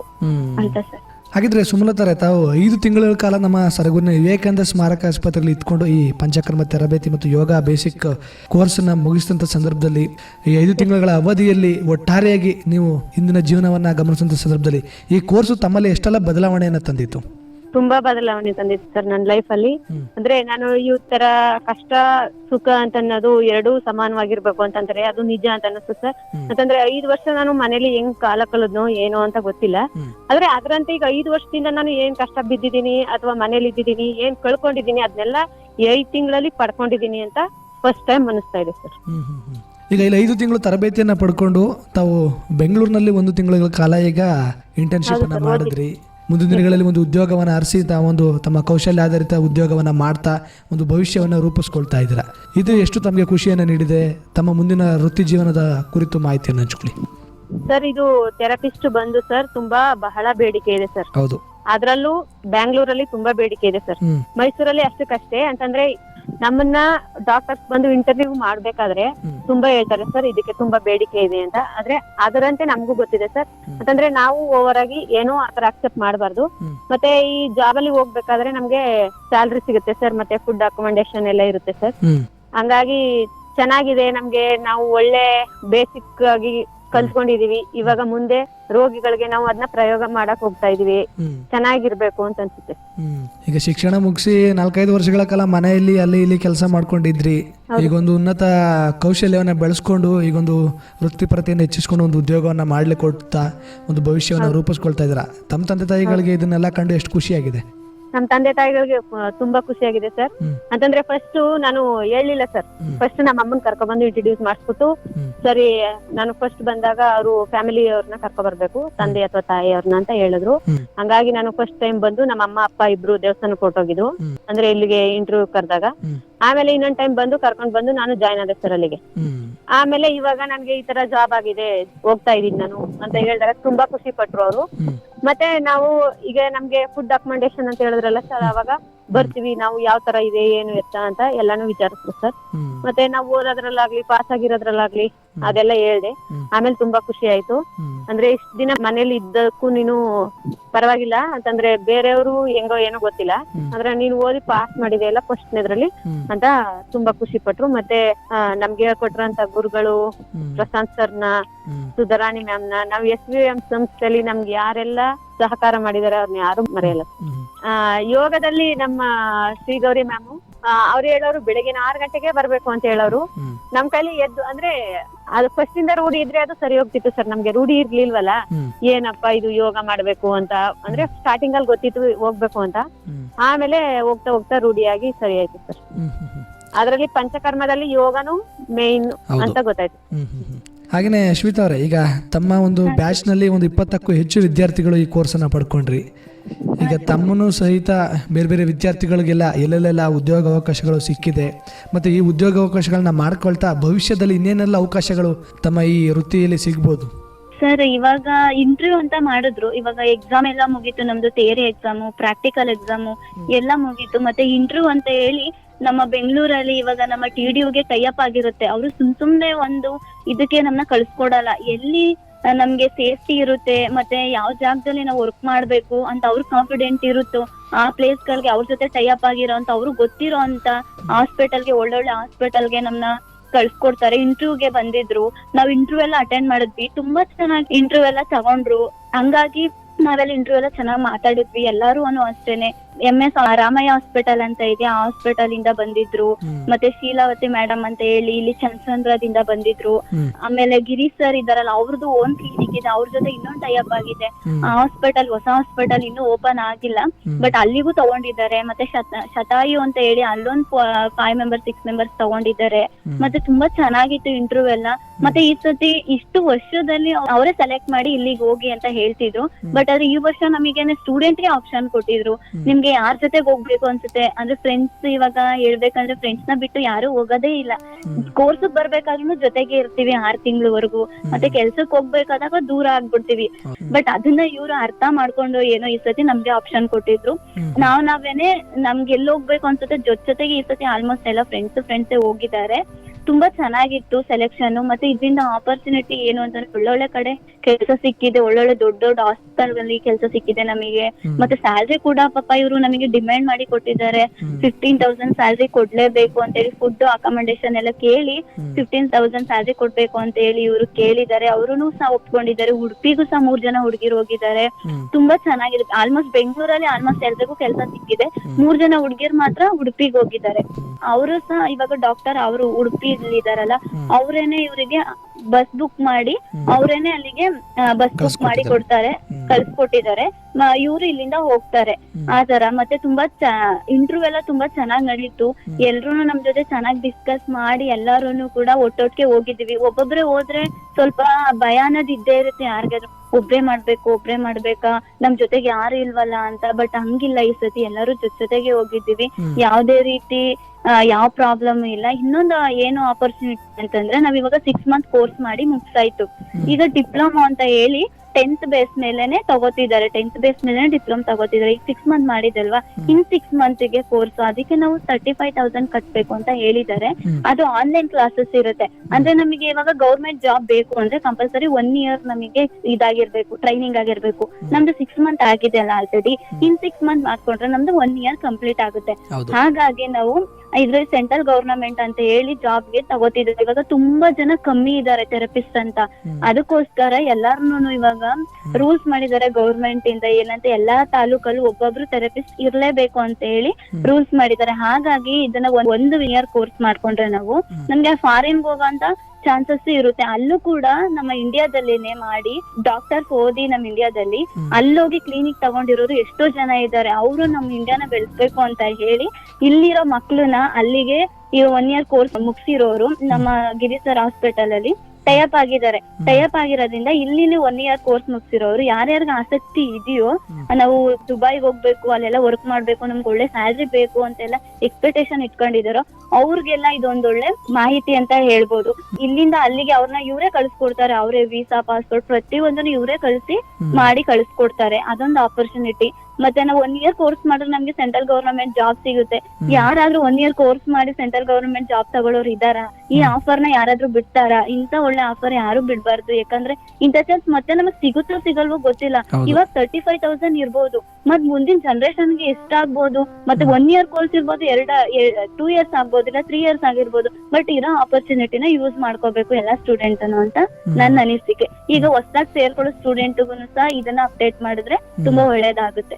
ಅಂತ ಸರ್ ಹಾಗಿದ್ರೆ ಸುಮಲತಾರೆ ತಾವು ಐದು ತಿಂಗಳ ಕಾಲ ನಮ್ಮ ಸರಗುನ ವಿವೇಕಾನಂದ ಸ್ಮಾರಕ ಆಸ್ಪತ್ರೆಯಲ್ಲಿ ಇದ್ಕೊಂಡು ಈ ಪಂಚಕರ್ಮ ತರಬೇತಿ ಮತ್ತು ಯೋಗ ಬೇಸಿಕ್ ಕೋರ್ಸನ್ನ ಮುಗಿಸಿದಂಥ ಸಂದರ್ಭದಲ್ಲಿ ಈ ಐದು ತಿಂಗಳ ಅವಧಿಯಲ್ಲಿ ಒಟ್ಟಾರೆಯಾಗಿ ನೀವು ಇಂದಿನ ಜೀವನವನ್ನ ಗಮನಿಸಿದಂಥ ಸಂದರ್ಭದಲ್ಲಿ ಈ ಕೋರ್ಸು ತಮ್ಮಲ್ಲಿ ಎಷ್ಟೆಲ್ಲ ಬದಲಾವಣೆಯನ್ನು ತಂದಿತ್ತು? ತುಂಬಾ ಬದಲಾವಣೆ ತಂದಿತ್ತು ಸರ್ ನನ್ನ ಲೈಫ್ ಅಲ್ಲಿ. ಅಂದ್ರೆ ನಾನು ಈ ತರ ಕಷ್ಟ ಸುಖ ಅಂತ ಅನ್ನೋದು ಎರಡೂ ಸಮಾನವಾಗಿರ್ಬೇಕು ಅಂತಂದ್ರೆ ಅದು ನಿಜ ಅಂತ ಅನಿಸ್ತು ಸರ್. ಅಂತಂದ್ರೆ ಐದು ವರ್ಷ ನಾನು ಮನೇಲಿ ಹೆಂಗ್ ಕಾಲ ಕಳೆದ್ನೋ ಏನೋ ಅಂತ ಗೊತ್ತಿಲ್ಲ. ಆದ್ರೆ ಅದ್ರಂತೆ ಈಗ ಐದು ವರ್ಷದಿಂದ ನಾನು ಏನ್ ಕಷ್ಟ ಬಿದ್ದಿದ್ದೀನಿ ಅಥವಾ ಮನೇಲಿ ಇದ್ದಿದ್ದೀನಿ ಏನ್ ಕಳ್ಕೊಂಡಿದ್ದೀನಿ ಅದನ್ನೆಲ್ಲ ಐದ್ ತಿಂಗಳಲ್ಲಿ ಪಡ್ಕೊಂಡಿದ್ದೀನಿ ಅಂತ ಫಸ್ಟ್ ಟೈಮ್ ಅನಿಸ್ತಾ ಇದೆ ಸರ್. ಈಗ ಇಲ್ಲಿ ಐದು ತಿಂಗಳು ತರಬೇತಿಯನ್ನ ಪಡ್ಕೊಂಡು ತಾವು ಬೆಂಗಳೂರಿನಲ್ಲಿ ಒಂದು ತಿಂಗಳ ಕಾಲ ಈಗ ಇಂಟರ್ನ್ಶಿಪ್ ಅನ್ನ ಮಾಡಿದ್ರಿ. ಮುಂದಿನ ದಿನಗಳಲ್ಲಿ ಒಂದು ಉದ್ಯೋಗವನ್ನು ಅರಸಿ ಒಂದು ತಮ್ಮ ಕೌಶಲ್ಯ ಆಧಾರಿತ ಉದ್ಯೋಗವನ್ನ ಮಾಡ್ತಾ ಒಂದು ಭವಿಷ್ಯವನ್ನು ರೂಪಿಸ್ಕೊಳ್ತಾ ಇದ್ದೀರಾ. ಇದು ಎಷ್ಟು ತಮಗೆ ಖುಷಿಯನ್ನು ನೀಡಿದೆ? ತಮ್ಮ ಮುಂದಿನ ವೃತ್ತಿ ಜೀವನದ ಕುರಿತು ಮಾಹಿತಿಯನ್ನು ಹಂಚ್ಕೊಳ್ಳಿ. ಸರ್ ಇದು ಥೆರಪಿಸ್ಟ್ ಬಂದು ಸರ್ ತುಂಬಾ ಬಹಳ ಬೇಡಿಕೆ ಇದೆ ಸರ್. ಹೌದು. ಅದರಲ್ಲೂ ಬ್ಯಾಂಗ್ಳೂರಲ್ಲಿ ತುಂಬಾ ಬೇಡಿಕೆ ಇದೆ ಸರ್. ಮೈಸೂರಲ್ಲಿ ಅಷ್ಟಕ್ಕಷ್ಟೇ ಅಂತಂದ್ರೆ ನಮ್ಮನ್ನ ಡಾಕ್ಟರ್ಸ್ ಬಂದು ಇಂಟರ್ವ್ಯೂ ಮಾಡ್ಬೇಕಾದ್ರೆ ತುಂಬಾ ಹೇಳ್ತಾರೆ ಸರ್ ಇದಕ್ಕೆ ತುಂಬಾ ಬೇಡಿಕೆ ಇದೆ ಅಂತ. ಆದ್ರೆ ಅದರಂತೆ ನಮಗೂ ಗೊತ್ತಿದೆ ಸರ್. ಯಾಕಂದ್ರೆ ಅಂತಂದ್ರೆ ನಾವು ಓವರ್ ಆಗಿ ಏನೋ ಆತರ ಅಕ್ಸೆಪ್ಟ್ ಮಾಡಬಾರ್ದು. ಮತ್ತೆ ಈ ಜಾಬ್ ಅಲ್ಲಿ ಹೋಗ್ಬೇಕಾದ್ರೆ ನಮ್ಗೆ ಸ್ಯಾಲ್ರಿ ಸಿಗುತ್ತೆ ಸರ್. ಮತ್ತೆ ಫುಡ್ ಅಕೊಮಡೇಷನ್ ಎಲ್ಲ ಇರುತ್ತೆ ಸರ್. ಹಂಗಾಗಿ ಚೆನ್ನಾಗಿದೆ ನಮ್ಗೆ ನಾವು ಒಳ್ಳೆ ಬೇಸಿಕ್ ಆಗಿ ಕಲ್ತ್ಕೊಂಡಿದೀವಿ. ಇವಾಗ ಮುಂದೆ ರೋಗಿಗಳಿಗೆ ನಾವು ಅದನ್ನ ಪ್ರಯೋಗ ಮಾಡಕ್ ಹೋಗ್ತಾ ಇದೀವಿ. ಚೆನ್ನಾಗಿರ್ಬೇಕು ಅಂತ ಅನ್ಸುತ್ತೆ. ಈಗ ಶಿಕ್ಷಣ ಮುಗಿಸಿ ನಾಲ್ಕೈದು ವರ್ಷಗಳ ಕಾಲ ಮನೆಯಲ್ಲಿ ಅಲ್ಲಿ ಇಲ್ಲಿ ಕೆಲಸ ಮಾಡ್ಕೊಂಡಿದ್ರಿ. ಈಗ ಒಂದು ಉನ್ನತ ಕೌಶಲ್ಯವನ್ನ ಬೆಳೆಸ್ಕೊಂಡು ಈಗೊಂದು ವೃತ್ತಿಪರತೆಯನ್ನ ಹೆಚ್ಚಿಸ್ಕೊಂಡು ಒಂದು ಉದ್ಯೋಗವನ್ನ ಮಾಡ್ಲಿಕ್ಕೆ ಕೊಡ್ತಾ ಒಂದು ಭವಿಷ್ಯವನ್ನ ರೂಪಿಸ್ಕೊಳ್ತಾ ಇದ್ದೀರಾ? ತಮ್ಮ ತಂದೆ ತಾಯಿಗಳಿಗೆ ಇದನ್ನೆಲ್ಲ ಕಂಡು ಎಷ್ಟು ಖುಷಿಯಾಗಿದೆ? ನಮ್ ತಂದೆ ತಾಯಿಗಳಿಗೆ ತುಂಬಾ ತುಂಬಾ ಖುಷಿಯಾಗಿದೆ ಸರ್. ಅಂತಂದ್ರೆ ಫಸ್ಟ್ ನಾನು ಹೇಳಲಿಲ್ಲ ಸರ್. ಫಸ್ಟ್ ನಮ್ಮ ಅಮ್ಮನ್ ಕರ್ಕೊಂಡ್ಬಂದು ಬಂದು ಇಂಟ್ರಡ್ಯೂಸ್ ಮಾಡಿಸ್ಬಿಟ್ಟು ಸರಿ ನಾನು ಫಸ್ಟ್ ಬಂದಾಗ ಅವರು ಫ್ಯಾಮಿಲಿ ಅವ್ರನ್ನ ಕರ್ಕೊ ಬರ್ಬೇಕು ತಂದೆ ಅಥವಾ ತಾಯಿ ಅವ್ರನ್ನ ಅಂತ ಹೇಳಿದ್ರು. ಹಂಗಾಗಿ ನಾನು ಫಸ್ಟ್ ಟೈಮ್ ಬಂದು ನಮ್ಮ ಅಮ್ಮ ಅಪ್ಪ ಇಬ್ರು ದೇವಸ್ಥಾನಕ್ಕೆ ಹೊರಟೋಗಿದ್ರು. ಅಂದ್ರೆ ಇಲ್ಲಿಗೆ ಇಂಟರ್ವ್ಯೂ ಕರೆದಾಗ. ಆಮೇಲೆ ಇನ್ನೊಂದ್ ಟೈಮ್ ಬಂದು ಕರ್ಕೊಂಡ್ ಬಂದು ನಾನು ಜಾಯ್ನ್ ಆದೆ ಸರ್ ಅಲ್ಲಿಗೆ. ಆಮೇಲೆ ಇವಾಗ ನನ್ಗೆ ಈ ತರ ಜಾಬ್ ಆಗಿದೆ ಹೋಗ್ತಾ ಇದೀನಿ ನಾನು ಅಂತ ಹೇಳಿದಾಗ ತುಂಬಾ ಖುಷಿ ಪಟ್ರು ಅವರು. ಮತ್ತೆ ನಾವು ಈಗ ನಮ್ಗೆ ಫುಡ್ ಅಕೊಮಡೇಷನ್ ಅಂತ ಹೇಳಿದ್ರಲ್ಲ ಸರ್ ಅವಾಗ ಬರ್ತೀವಿ ನಾವು ಯಾವ ತರ ಇದೆ ಏನು ಎತ್ತ ಅಂತ ಎಲ್ಲಾನು ವಿಚಾರಿಸ್ರು ಸರ್. ಮತ್ತೆ ನಾವು ಓದೋದ್ರಲ್ಲಾಗ್ಲಿ ಪಾಸ್ ಆಗಿರೋದ್ರಲ್ಲಾಗ್ಲಿ ಅದೆಲ್ಲ ಹೇಳ್ದೆ. ಆಮೇಲೆ ತುಂಬಾ ಖುಷಿ ಆಯ್ತು. ಅಂದ್ರೆ ಇಷ್ಟ ದಿನ ಮನೇಲಿ ಇದ್ದಕ್ಕೂ ನೀನು ಪರವಾಗಿಲ್ಲ. ಅಂತಂದ್ರೆ ಬೇರೆಯವರು ಹೆಂಗೋ ಏನೋ ಗೊತ್ತಿಲ್ಲ. ಅಂದ್ರೆ ನೀನು ಓದಿ ಪಾಸ್ ಮಾಡಿದೆ ಎಲ್ಲ ಫಸ್ಟ್ ಇದ್ರಲ್ಲಿ ಅಂತ ತುಂಬಾ ಖುಷಿ ಪಟ್ರು. ಮತ್ತೆ ನಮ್ಗೆ ಹೇಳ್ಕೊಟ್ರಂತ ಗುರುಗಳು ಪ್ರಶಾಂತ್ ಸರ್ನ ಸುಧರಾಣಿ ಮ್ಯಾಮ್ ನಾವ್ ಎಸ್ ವಿ ಎಂ ಸಂಸ್ಥೆಯಲ್ಲಿ ನಮ್ಗೆ ಯಾರೆಲ್ಲ ಸಹಕಾರ ಮಾಡಿದಾರೆ ಅವ್ರನ್ನ ಯಾರು ಮರೆಯಲ್ಲ. ಆ, ಯೋಗದಲ್ಲಿ ನಮ್ಮ ಶ್ರೀ ಗೌರಿ ಮ್ಯಾಮ್ ಅವ್ರು ಹೇಳೋರು ಬೆಳಗಿನ ಆರು ಗಂಟೆಗೆ ಬರ್ಬೇಕು ಅಂತ ಹೇಳೋರು. ನಮ್ ಕೈಲಿ ಎದ್ದು ಅಂದ್ರೆ ಅದು ಫಸ್ಟ್ ಇಂದ ರೂಢಿ ಇದ್ರೆ ಅದು ಸರಿ ಹೋಗ್ತಿತ್ತು ಸರ್ ನಮ್ಗೆ ರೂಢಿ ಇರ್ಲಿಲ್ವಲ್ಲ? ಏನಪ್ಪ ಇದು ಯೋಗ ಮಾಡ್ಬೇಕು ಅಂತ ಅಂದ್ರೆ ಸ್ಟಾರ್ಟಿಂಗ್ ಅಲ್ಲಿ ಗೊತ್ತಿತ್ತು ಹೋಗ್ಬೇಕು ಅಂತ. ಆಮೇಲೆ ಹೋಗ್ತಾ ಹೋಗ್ತಾ ರೂಢಿಯಾಗಿ ಸರಿ ಆಯ್ತು ಸರ್. ಅದ್ರಲ್ಲಿ ಪಂಚಕರ್ಮದಲ್ಲಿ ಯೋಗನು ಮೇನ್ ಅಂತ ಗೊತ್ತಾಯ್ತು. ಹಾಗೇನೆ ಅಶ್ವಿತಾ ಅವರೇ, ಈಗ ತಮ್ಮ ಒಂದು ಬ್ಯಾಚ್ನಲ್ಲಿ ಒಂದು ಇಪ್ಪತ್ತಕ್ಕೂ ಹೆಚ್ಚು ವಿದ್ಯಾರ್ಥಿಗಳು ಈ ಕೋರ್ಸನ್ನು ಪಡ್ಕೊಂಡ್ರಿ. ಈಗ ತಮ್ಮನು ಸಹಿತ ಬೇರೆ ಬೇರೆ ವಿದ್ಯಾರ್ಥಿಗಳಿಗೆಲ್ಲ ಎಲ್ಲೆಲ್ಲೆಲ್ಲ ಉದ್ಯೋಗ ಅವಕಾಶಗಳು ಸಿಕ್ಕಿದೆ. ಮತ್ತು ಈ ಉದ್ಯೋಗ ಅವಕಾಶಗಳನ್ನ ಮಾಡ್ಕೊಳ್ತಾ ಭವಿಷ್ಯದಲ್ಲಿ ಇನ್ನೇನೆಲ್ಲ ಅವಕಾಶಗಳು ತಮ್ಮ ಈ ವೃತ್ತಿಯಲ್ಲಿ ಸಿಗ್ಬೋದು? ಸರ್, ಇವಾಗ ಇಂಟರ್ವ್ಯೂ ಅಂತ ಮಾಡಿದ್ರು. ಇವಾಗ ಎಕ್ಸಾಮ್ ಎಲ್ಲ ಮುಗೀತು. ನಮ್ದು ಥಿಯರಿ ಎಕ್ಸಾಮು ಪ್ರಾಕ್ಟಿಕಲ್ ಎಕ್ಸಾಮು ಎಲ್ಲ ಮುಗೀತು. ಮತ್ತೆ ಇಂಟರ್ವ್ಯೂ ಅಂತ ಹೇಳಿ ನಮ್ಮ ಬೆಂಗಳೂರಲ್ಲಿ ಇವಾಗ ನಮ್ಮ ಟಿ ಡಿ ಯುಗೆ ಟೈಅಪ್ ಆಗಿರುತ್ತೆ. ಅವರು ಸುಮ್ ಸುಮ್ನೆ ಒಂದು ಇದಕ್ಕೆ ನಮ್ನ ಕಳ್ಸ್ಕೊಡಲ್ಲ. ಎಲ್ಲಿ ನಮ್ಗೆ ಸೇಫ್ಟಿ ಇರುತ್ತೆ, ಮತ್ತೆ ಯಾವ ಜಾಗದಲ್ಲಿ ನಾವು ವರ್ಕ್ ಮಾಡ್ಬೇಕು ಅಂತ ಅವ್ರ ಕಾನ್ಫಿಡೆಂಟ್ ಇರುತ್ತೋ, ಆ ಪ್ಲೇಸ್ ಗಳಿಗೆ ಅವ್ರ ಜೊತೆ ಟೈಅಪ್ ಆಗಿರೋ ಅಂತ ಅವ್ರಿಗೆ ಗೊತ್ತಿರೋ ಅಂತ ಹಾಸ್ಪಿಟಲ್ಗೆ, ಒಳ್ಳೊಳ್ಳೆ ಹಾಸ್ಪಿಟಲ್ಗೆ ನಮ್ನ ಕಳ್ಸ್ಕೊಡ್ತಾರೆ. ಇಂಟರ್ವ್ಯೂಗೆ ಬಂದಿದ್ರು. ನಾವ್ ಇಂಟರ್ವ್ಯೂ ಎಲ್ಲ ಅಟೆಂಡ್ ಮಾಡಿದ್ವಿ. ತುಂಬಾ ಚೆನ್ನಾಗಿ ಇಂಟರ್ವ್ಯೂ ಎಲ್ಲ ತಗೊಂಡ್ರು. ಹಂಗಾಗಿ ನಾವೆಲ್ಲ ಇಂಟರ್ವ್ಯೂ ಎಲ್ಲ ಚೆನ್ನಾಗಿ ಮಾತಾಡಿದ್ವಿ. ಎಲ್ಲಾರು ಅಷ್ಟೇನೆ. ಎಂ ಎಸ್ ರಾಮಯ್ಯ ಹಾಸ್ಪಿಟಲ್ ಅಂತ ಇದೆ ಆ ಹಾಸ್ಪಿಟಲ್ ಇಂದ ಬಂದಿದ್ರು. ಮತ್ತೆ ಶೀಲಾವತಿ ಮೇಡಮ್ ಅಂತ ಹೇಳಿ ಇಲ್ಲಿ ಚಂದ್ರದಿಂದ ಬಂದಿದ್ರು. ಆಮೇಲೆ ಗಿರೀಶ್ ಸರ್ ಇದಾರಲ್ಲ ಅವ್ರದ್ದು ಓನ್ ಕ್ಲಿನಿಕ್ ಇದೆ ಅವ್ರ ಜೊತೆ ಇನ್ನೊಂದು ಟೈಅಪ್ ಆಗಿದೆ. ಆ ಹಾಸ್ಪಿಟಲ್ ಹೊಸ ಹಾಸ್ಪಿಟಲ್ ಇನ್ನೂ ಓಪನ್ ಆಗಿಲ್ಲ. ಬಟ್ ಅಲ್ಲಿಗೂ ತಗೊಂಡಿದ್ದಾರೆ. ಮತ್ತೆ ಶತ- ಶತಾಯು ಅಂತ ಹೇಳಿ ಅಲ್ಲೊಂದು ಫೈವ್ ಮೆಂಬರ್ಸ್ ಸಿಕ್ಸ್ ಮೆಂಬರ್ಸ್ ತಗೊಂಡಿದ್ದಾರೆ. ಮತ್ತೆ ತುಂಬಾ ಚೆನ್ನಾಗಿತ್ತು ಇಂಟರ್ವ್ಯೂ ಎಲ್ಲ. ಮತ್ತೆ ಈ ಸತಿ ಇಷ್ಟು ವರ್ಷದಲ್ಲಿ ಅವರೇ ಸೆಲೆಕ್ಟ್ ಮಾಡಿ ಇಲ್ಲಿಗೆ ಹೋಗಿ ಅಂತ ಹೇಳ್ತಿದ್ರು. ಬಟ್ ಆದ್ರೆ ಈ ವರ್ಷ ನಮಗೆ ಸ್ಟೂಡೆಂಟ್ಗೆ ಆಪ್ಷನ್ ಕೊಟ್ಟಿದ್ರು. ಹ್ಮ್. ನಿಮ್ಗೆ ಯಾರ್ ಜೊತೆಗೆ ಹೋಗ್ಬೇಕು ಅನ್ಸುತ್ತೆ? ಅಂದ್ರೆ ಫ್ರೆಂಡ್ಸ್ ಇವಾಗ ಹೇಳ್ಬೇಕಂದ್ರೆ ಫ್ರೆಂಡ್ಸ್ನ ಬಿಟ್ಟು ಯಾರು ಹೋಗೋದೇ ಇಲ್ಲ. ಕೋರ್ಸ್ ಬರ್ಬೇಕಾದ್ರೂ ಜೊತೆಗೆ ಇರ್ತೀವಿ ಆರ್ ತಿಂಗಳವರೆಗೂ. ಮತ್ತೆ ಕೆಲ್ಸಕ್ ಹೋಗ್ಬೇಕಾದಾಗ ದೂರ ಆಗ್ಬಿಡ್ತೀವಿ. ಬಟ್ ಅದನ್ನ ಇವ್ರು ಅರ್ಥ ಮಾಡ್ಕೊಂಡು ಏನೋ ಈ ಸತಿ ನಮ್ಗೆ ಆಪ್ಷನ್ ಕೊಟ್ಟಿದ್ರು. ನಾವ್ ನಾವೇನೆ ನಮ್ಗೆ ಎಲ್ಲಿ ಹೋಗ್ಬೇಕು ಅನ್ಸುತ್ತೆ ಜೊತೆ ಜೊತೆಗೆ ಈ ಸತಿ ಆಲ್ಮೋಸ್ಟ್ ಎಲ್ಲ ಫ್ರೆಂಡ್ಸ್ ಫ್ರೆಂಡ್ಸ್ ಹೋಗಿದ್ದಾರೆ. ತುಂಬಾ ಚೆನ್ನಾಗಿತ್ತು ಸೆಲೆಕ್ಷನ್ ಮತ್ತೆ ಇದರಿಂದ ಆಪರ್ಚುನಿಟಿ ಏನು ಅಂತಂದ್ರೆ ಒಳ್ಳೊಳ್ಳೆ ಕಡೆ ಕೆಲಸ ಸಿಕ್ಕಿದೆ. ಒಳ್ಳೊಳ್ಳೆ ದೊಡ್ಡ ದೊಡ್ಡ ಹಾಸ್ಪಿಟಲ್ಗಳಲ್ಲಿ ಕೆಲಸ ಸಿಕ್ಕಿದೆ ನಮಗೆ. ಮತ್ತೆ ಸ್ಯಾಲ್ರಿ ಕೂಡ ಪಾಪ ಇವರು ನಮಗೆ ಡಿಮ್ಯಾಂಡ್ ಮಾಡಿ ಕೊಟ್ಟಿದ್ದಾರೆ. ಫಿಫ್ಟೀನ್ ತೌಸಂಡ್ ಸ್ಯಾಲ್ರಿ ಕೊಡ್ಲೇಬೇಕು ಅಂತ ಹೇಳಿ ಫುಡ್ ಅಕಾಮಡೇಷನ್ ಎಲ್ಲ ಕೇಳಿ. ಫಿಫ್ಟೀನ್ ತೌಸಂಡ್ ಸ್ಯಾಲ್ರಿ ಕೊಡ್ಬೇಕು ಅಂತ ಹೇಳಿ ಇವರು ಕೇಳಿದ್ದಾರೆ. ಅವರು ಸಹ ಒಪ್ಕೊಂಡಿದ್ದಾರೆ. ಉಡುಪಿಗೂ ಸಹ ಮೂರ್ ಜನ ಹುಡುಗಿರು ಹೋಗಿದ್ದಾರೆ. ತುಂಬಾ ಚೆನ್ನಾಗಿದೆ. ಆಲ್ಮೋಸ್ಟ್ ಬೆಂಗಳೂರಲ್ಲಿ ಆಲ್ಮೋಸ್ಟ್ ಎಲ್ರಿಗೂ ಕೆಲಸ ಸಿಕ್ಕಿದೆ. ಮೂರ್ ಜನ ಹುಡುಗಿರ್ ಮಾತ್ರ ಉಡುಪಿಗೆ ಹೋಗಿದ್ದಾರೆ. ಅವರು ಸಹ ಇವಾಗ ಡಾಕ್ಟರ್ ಅವರು ಉಡುಪಿ ಇದಾರಲ್ಲ ಅವ್ರೇನೆ ಇವರಿಗೆ ಬಸ್ ಬುಕ್ ಮಾಡಿ ಅವ್ರೇನೆ ಅಲ್ಲಿಗೆ ಬಸ್ ಬುಕ್ ಮಾಡಿ ಕೊಡ್ತಾರೆ ಕಲ್ಸ್ಕೊಟ್ಟಿದ್ದಾರೆ ಕಳ್ಸ್ಕೊಟ್ಟಿದ್ದಾರೆ. ಇವ್ರು ಇಲ್ಲಿಂದ ಹೋಗ್ತಾರೆ. ಆ ತರ ಮತ್ತೆ ತುಂಬಾ ಇಂಟರ್ವ್ಯೂ ಎಲ್ಲ ತುಂಬಾ ಚೆನ್ನಾಗ್ ನಡೀತು. ಎಲ್ರು ನಮ್ ಜೊತೆ ಚೆನ್ನಾಗಿ ಡಿಸ್ಕಸ್ ಮಾಡಿ ಎಲ್ಲಾರು ಕೂಡ ಒಟ್ಟೊಟ್ಟಿಗೆ ಹೋಗಿದ್ವಿ ಒಬ್ಬೊಬ್ರೆ ಹೋದ್ರೆ ಸ್ವಲ್ಪ ಭಯ ಅನ್ನೋದು ಇದ್ದೇ ಇರುತ್ತೆ ಯಾರಿಗಾದ್ರು. ಒಬ್ರೇ ಮಾಡ್ಬೇಕು ಒಬ್ರೇ ಮಾಡ್ಬೇಕಾ? ನಮ್ ಜೊತೆಗೆ ಯಾರು ಇಲ್ವಲ್ಲ ಅಂತ. ಬಟ್ ಹಂಗಿಲ್ಲ ಈ ಸತಿ. ಎಲ್ಲರೂ ಜೊತೆ ಜೊತೆಗೆ ಹೋಗಿದ್ದೀವಿ. ಯಾವ್ದೇ ರೀತಿ ಯಾವ ಪ್ರಾಬ್ಲಮ್ ಇಲ್ಲ. ಇನ್ನೊಂದು ಏನು ಆಪರ್ಚುನಿಟಿ ಅಂತಂದ್ರೆ ನಾವ್ ಇವಾಗ ಸಿಕ್ಸ್ ಮಂತ್ ಕೋರ್ಸ್ ಮಾಡಿ ಮುಗ್ಸಾಯ್ತು. ಈಗ ಡಿಪ್ಲೊಮಾ ಅಂತ ಹೇಳಿ ಟೆಂತ್ ಬೇಸ್ ಮೇಲೆನೆ ತಗೋತಿದ್ದಾರೆ. ಟೆಂತ್ ಬೇಸ್ ಮೇಲೆ ಡಿಪ್ಲೊಮಾ ತಗೋತಿದ್ದಾರೆ. ಈಗ ಸಿಕ್ಸ್ ಮಂತ್ ಮಾಡಿದಲ್ವಾ. ಇನ್ ಸಿಕ್ಸ್ ಮಂತ್ಗೆ ಕೋರ್ಸ್ ಅದಕ್ಕೆ ನಾವು ತರ್ಟಿ ಫೈವ್ ತೌಸಂಡ್ ಕಟ್ಬೇಕು ಅಂತ ಹೇಳಿದ್ದಾರೆ. ಅದು ಆನ್ಲೈನ್ ಕ್ಲಾಸಸ್ ಇರುತ್ತೆ. ಅಂದ್ರೆ ನಮಗೆ ಇವಾಗ ಗೌರ್ಮೆಂಟ್ ಜಾಬ್ ಬೇಕು ಅಂದ್ರೆ ಕಂಪಲ್ಸರಿ ಒನ್ ಇಯರ್ ನಮಗೆ ಇದಾಗಿರ್ಬೇಕು ಟ್ರೈನಿಂಗ್ ಆಗಿರ್ಬೇಕು. ನಮ್ದು ಸಿಕ್ಸ್ ಮಂತ್ ಆಗಿದೆ ಅಲ್ಲ ಆಲ್ರೆಡಿ ಇನ್ ಸಿಕ್ಸ್ ಮಂತ್ ಮಾಡ್ಕೊಂಡ್ರೆ ನಮ್ದು ಒನ್ ಇಯರ್ ಕಂಪ್ಲೀಟ್ ಆಗುತ್ತೆ. ಹಾಗಾಗಿ ನಾವು ಇದ್ರಲ್ಲಿ ಸೆಂಟ್ರಲ್ ಗವರ್ನಮೆಂಟ್ ಅಂತ ಹೇಳಿ ಜಾಬ್ಗೆ ತಗೋತಿದ್ರು. ಇವಾಗ ತುಂಬಾ ಜನ ಕಮ್ಮಿ ಇದಾರೆ ಥೆರಪಿಸ್ಟ್ ಅಂತ. ಅದಕ್ಕೋಸ್ಕರ ಎಲ್ಲಾರ್ನು ಇವಾಗ ರೂಲ್ಸ್ ಮಾಡಿದ್ದಾರೆ ಗವರ್ಮೆಂಟ್ ಇಂದ ಏನಂತ ಎಲ್ಲಾ ತಾಲೂಕಲ್ಲೂ ಒಬ್ಬೊಬ್ರು ಥೆರಪಿಸ್ಟ್ ಇರ್ಲೇಬೇಕು ಅಂತ ಹೇಳಿ ರೂಲ್ಸ್ ಮಾಡಿದ್ದಾರೆ. ಹಾಗಾಗಿ ಇದನ್ನ ಒಂದ್- ಇಯರ್ ಕೋರ್ಸ್ ಮಾಡ್ಕೊಂಡ್ರೆ ನಾವು. ನಮ್ಗೆ ಫಾರಿನ್ ಹೋಗೋಂತ ಚಾನ್ಸಸ್ ಇರುತ್ತೆ. ಅಲ್ಲೂ ಕೂಡ ನಮ್ಮ ಇಂಡಿಯಾದಲ್ಲೇನೆ ಮಾಡಿ ಡಾಕ್ಟರ್ಸ್ ಓದಿ ನಮ್ಮ ಇಂಡಿಯಾದಲ್ಲಿ. ಅಲ್ಲೋಗಿ ಕ್ಲಿನಿಕ್ ತಗೊಂಡಿರೋರು ಎಷ್ಟೋ ಜನ ಇದ್ದಾರೆ. ಅವರು ನಮ್ಮ ಇಂಡಿಯಾನ ಬೆಳೆಸ್ಬೇಕು ಅಂತ ಹೇಳಿ ಇಲ್ಲಿರೋ ಮಕ್ಳನ್ನ ಅಲ್ಲಿಗೆ ಈ ಒನ್ ಇಯರ್ ಕೋರ್ಸ್ ಮುಗಿಸಿರೋರು ನಮ್ಮ ಗಿರಿಸರ್ ಹಾಸ್ಪಿಟಲ್ ಅಲ್ಲಿ. ಟೈಅಪ್ ಆಗಿದ್ದಾರೆ. ಟೈಅಪ್ ಆಗಿರೋದ್ರಿಂದ ಇಲ್ಲಿ ಒನ್ ಇಯರ್ ಕೋರ್ಸ್ ಮುಗಿಸಿರೋರು ಯಾರ್ಯಾರಿಗೆ ಆಸಕ್ತಿ ಇದೆಯೋ ನಾವು ದುಬೈಗೆ ಹೋಗ್ಬೇಕು ಅಲ್ಲೆಲ್ಲ ವರ್ಕ್ ಮಾಡ್ಬೇಕು ನಮ್ಗೆ ಒಳ್ಳೆ ಸ್ಯಾಲ್ರಿ ಬೇಕು ಅಂತೆಲ್ಲ ಎಕ್ಸ್ಪೆಕ್ಟೇಷನ್ ಇಟ್ಕೊಂಡಿದಾರೋ ಅವ್ರಿಗೆಲ್ಲ ಇದೊಂದೊಳ್ಳೆ ಮಾಹಿತಿ ಅಂತ ಹೇಳ್ಬೋದು. ಇಲ್ಲಿಂದ ಅಲ್ಲಿಗೆ ಅವ್ರನ್ನ ಇವರೇ ಕಳ್ಸಿಕೊಡ್ತಾರೆ ಅವರೇ ವೀಸಾ ಪಾಸ್ಪೋರ್ಟ್ ಪ್ರತಿಯೊಂದನ್ನು ಇವರೇ ಕಳಿಸಿ ಮಾಡಿ ಕಳಿಸ್ಕೊಡ್ತಾರೆ. ಅದೊಂದು ಆಪರ್ಚುನಿಟಿ ಮತ್ತೆ ನಾವು ಒನ್ ಇಯರ್ ಕೋರ್ಸ್ ಮಾಡಿದ್ರೆ ನಮ್ಗೆ ಸೆಂಟ್ರಲ್ ಗವರ್ನಮೆಂಟ್ ಜಾಬ್ ಸಿಗುತ್ತೆ. ಯಾರಾದ್ರೂ ಒನ್ ಇಯರ್ ಕೋರ್ಸ್ ಮಾಡಿ ಸೆಂಟ್ರಲ್ ಗವರ್ನಮೆಂಟ್ ಜಾಬ್ ತಗೊಳ್ಳೋರು ಇದಾರಾ ಈ ಆಫರ್ನ ಯಾರಾದ್ರೂ ಬಿಡ್ತಾರಾ? ಇಂತ ಒಳ್ಳೆ ಆಫರ್ ಯಾರು ಬಿಡ್ಬಾರ್ದು. ಯಾಕಂದ್ರೆ ಇಂತ ಚಾನ್ಸ್ ಮತ್ತೆ ನಮಗ್ ಸಿಗುತ್ತೋ ಸಿಗಲ್ವೋ ಗೊತ್ತಿಲ್ಲ. ಇವಾಗ ತರ್ಟಿ ಫೈವ್ ತೌಸಂಡ್ ಇರ್ಬೋದು. ಮತ್ ಮುಂದಿನ ಜನರೇಷನ್ಗೆ ಎಷ್ಟಾಗ್ಬೋದು ಮತ್ತೆ ಒನ್ ಇಯರ್ ಕೋರ್ಸ್ ಇರ್ಬೋದು ಎರಡ ಟೂ ಇಯರ್ಸ್ ಆಗ್ಬೋದು ಇಲ್ಲ ತ್ರೀ ಇಯರ್ಸ್ ಆಗಿರ್ಬೋದು. ಬಟ್ ಇರೋ ಆಪರ್ಚುನಿಟಿನ ಯೂಸ್ ಮಾಡ್ಕೋಬೇಕು ಎಲ್ಲಾ ಸ್ಟೂಡೆಂಟ್ ಅಂತ ಹ್ಮ್. ನನ್ನ ಅನಿಸಿಕೆ. ಈಗ ಹೊಸದಾಗಿ ಸೇರ್ಕೊಳ್ಳೋ ಸ್ಟೂಡೆಂಟ್ಗೂ ಸಹ ಇದನ್ನ ಅಪ್ಡೇಟ್ ಮಾಡಿದ್ರೆ ತುಂಬಾ ಒಳ್ಳೇದಾಗುತ್ತೆ.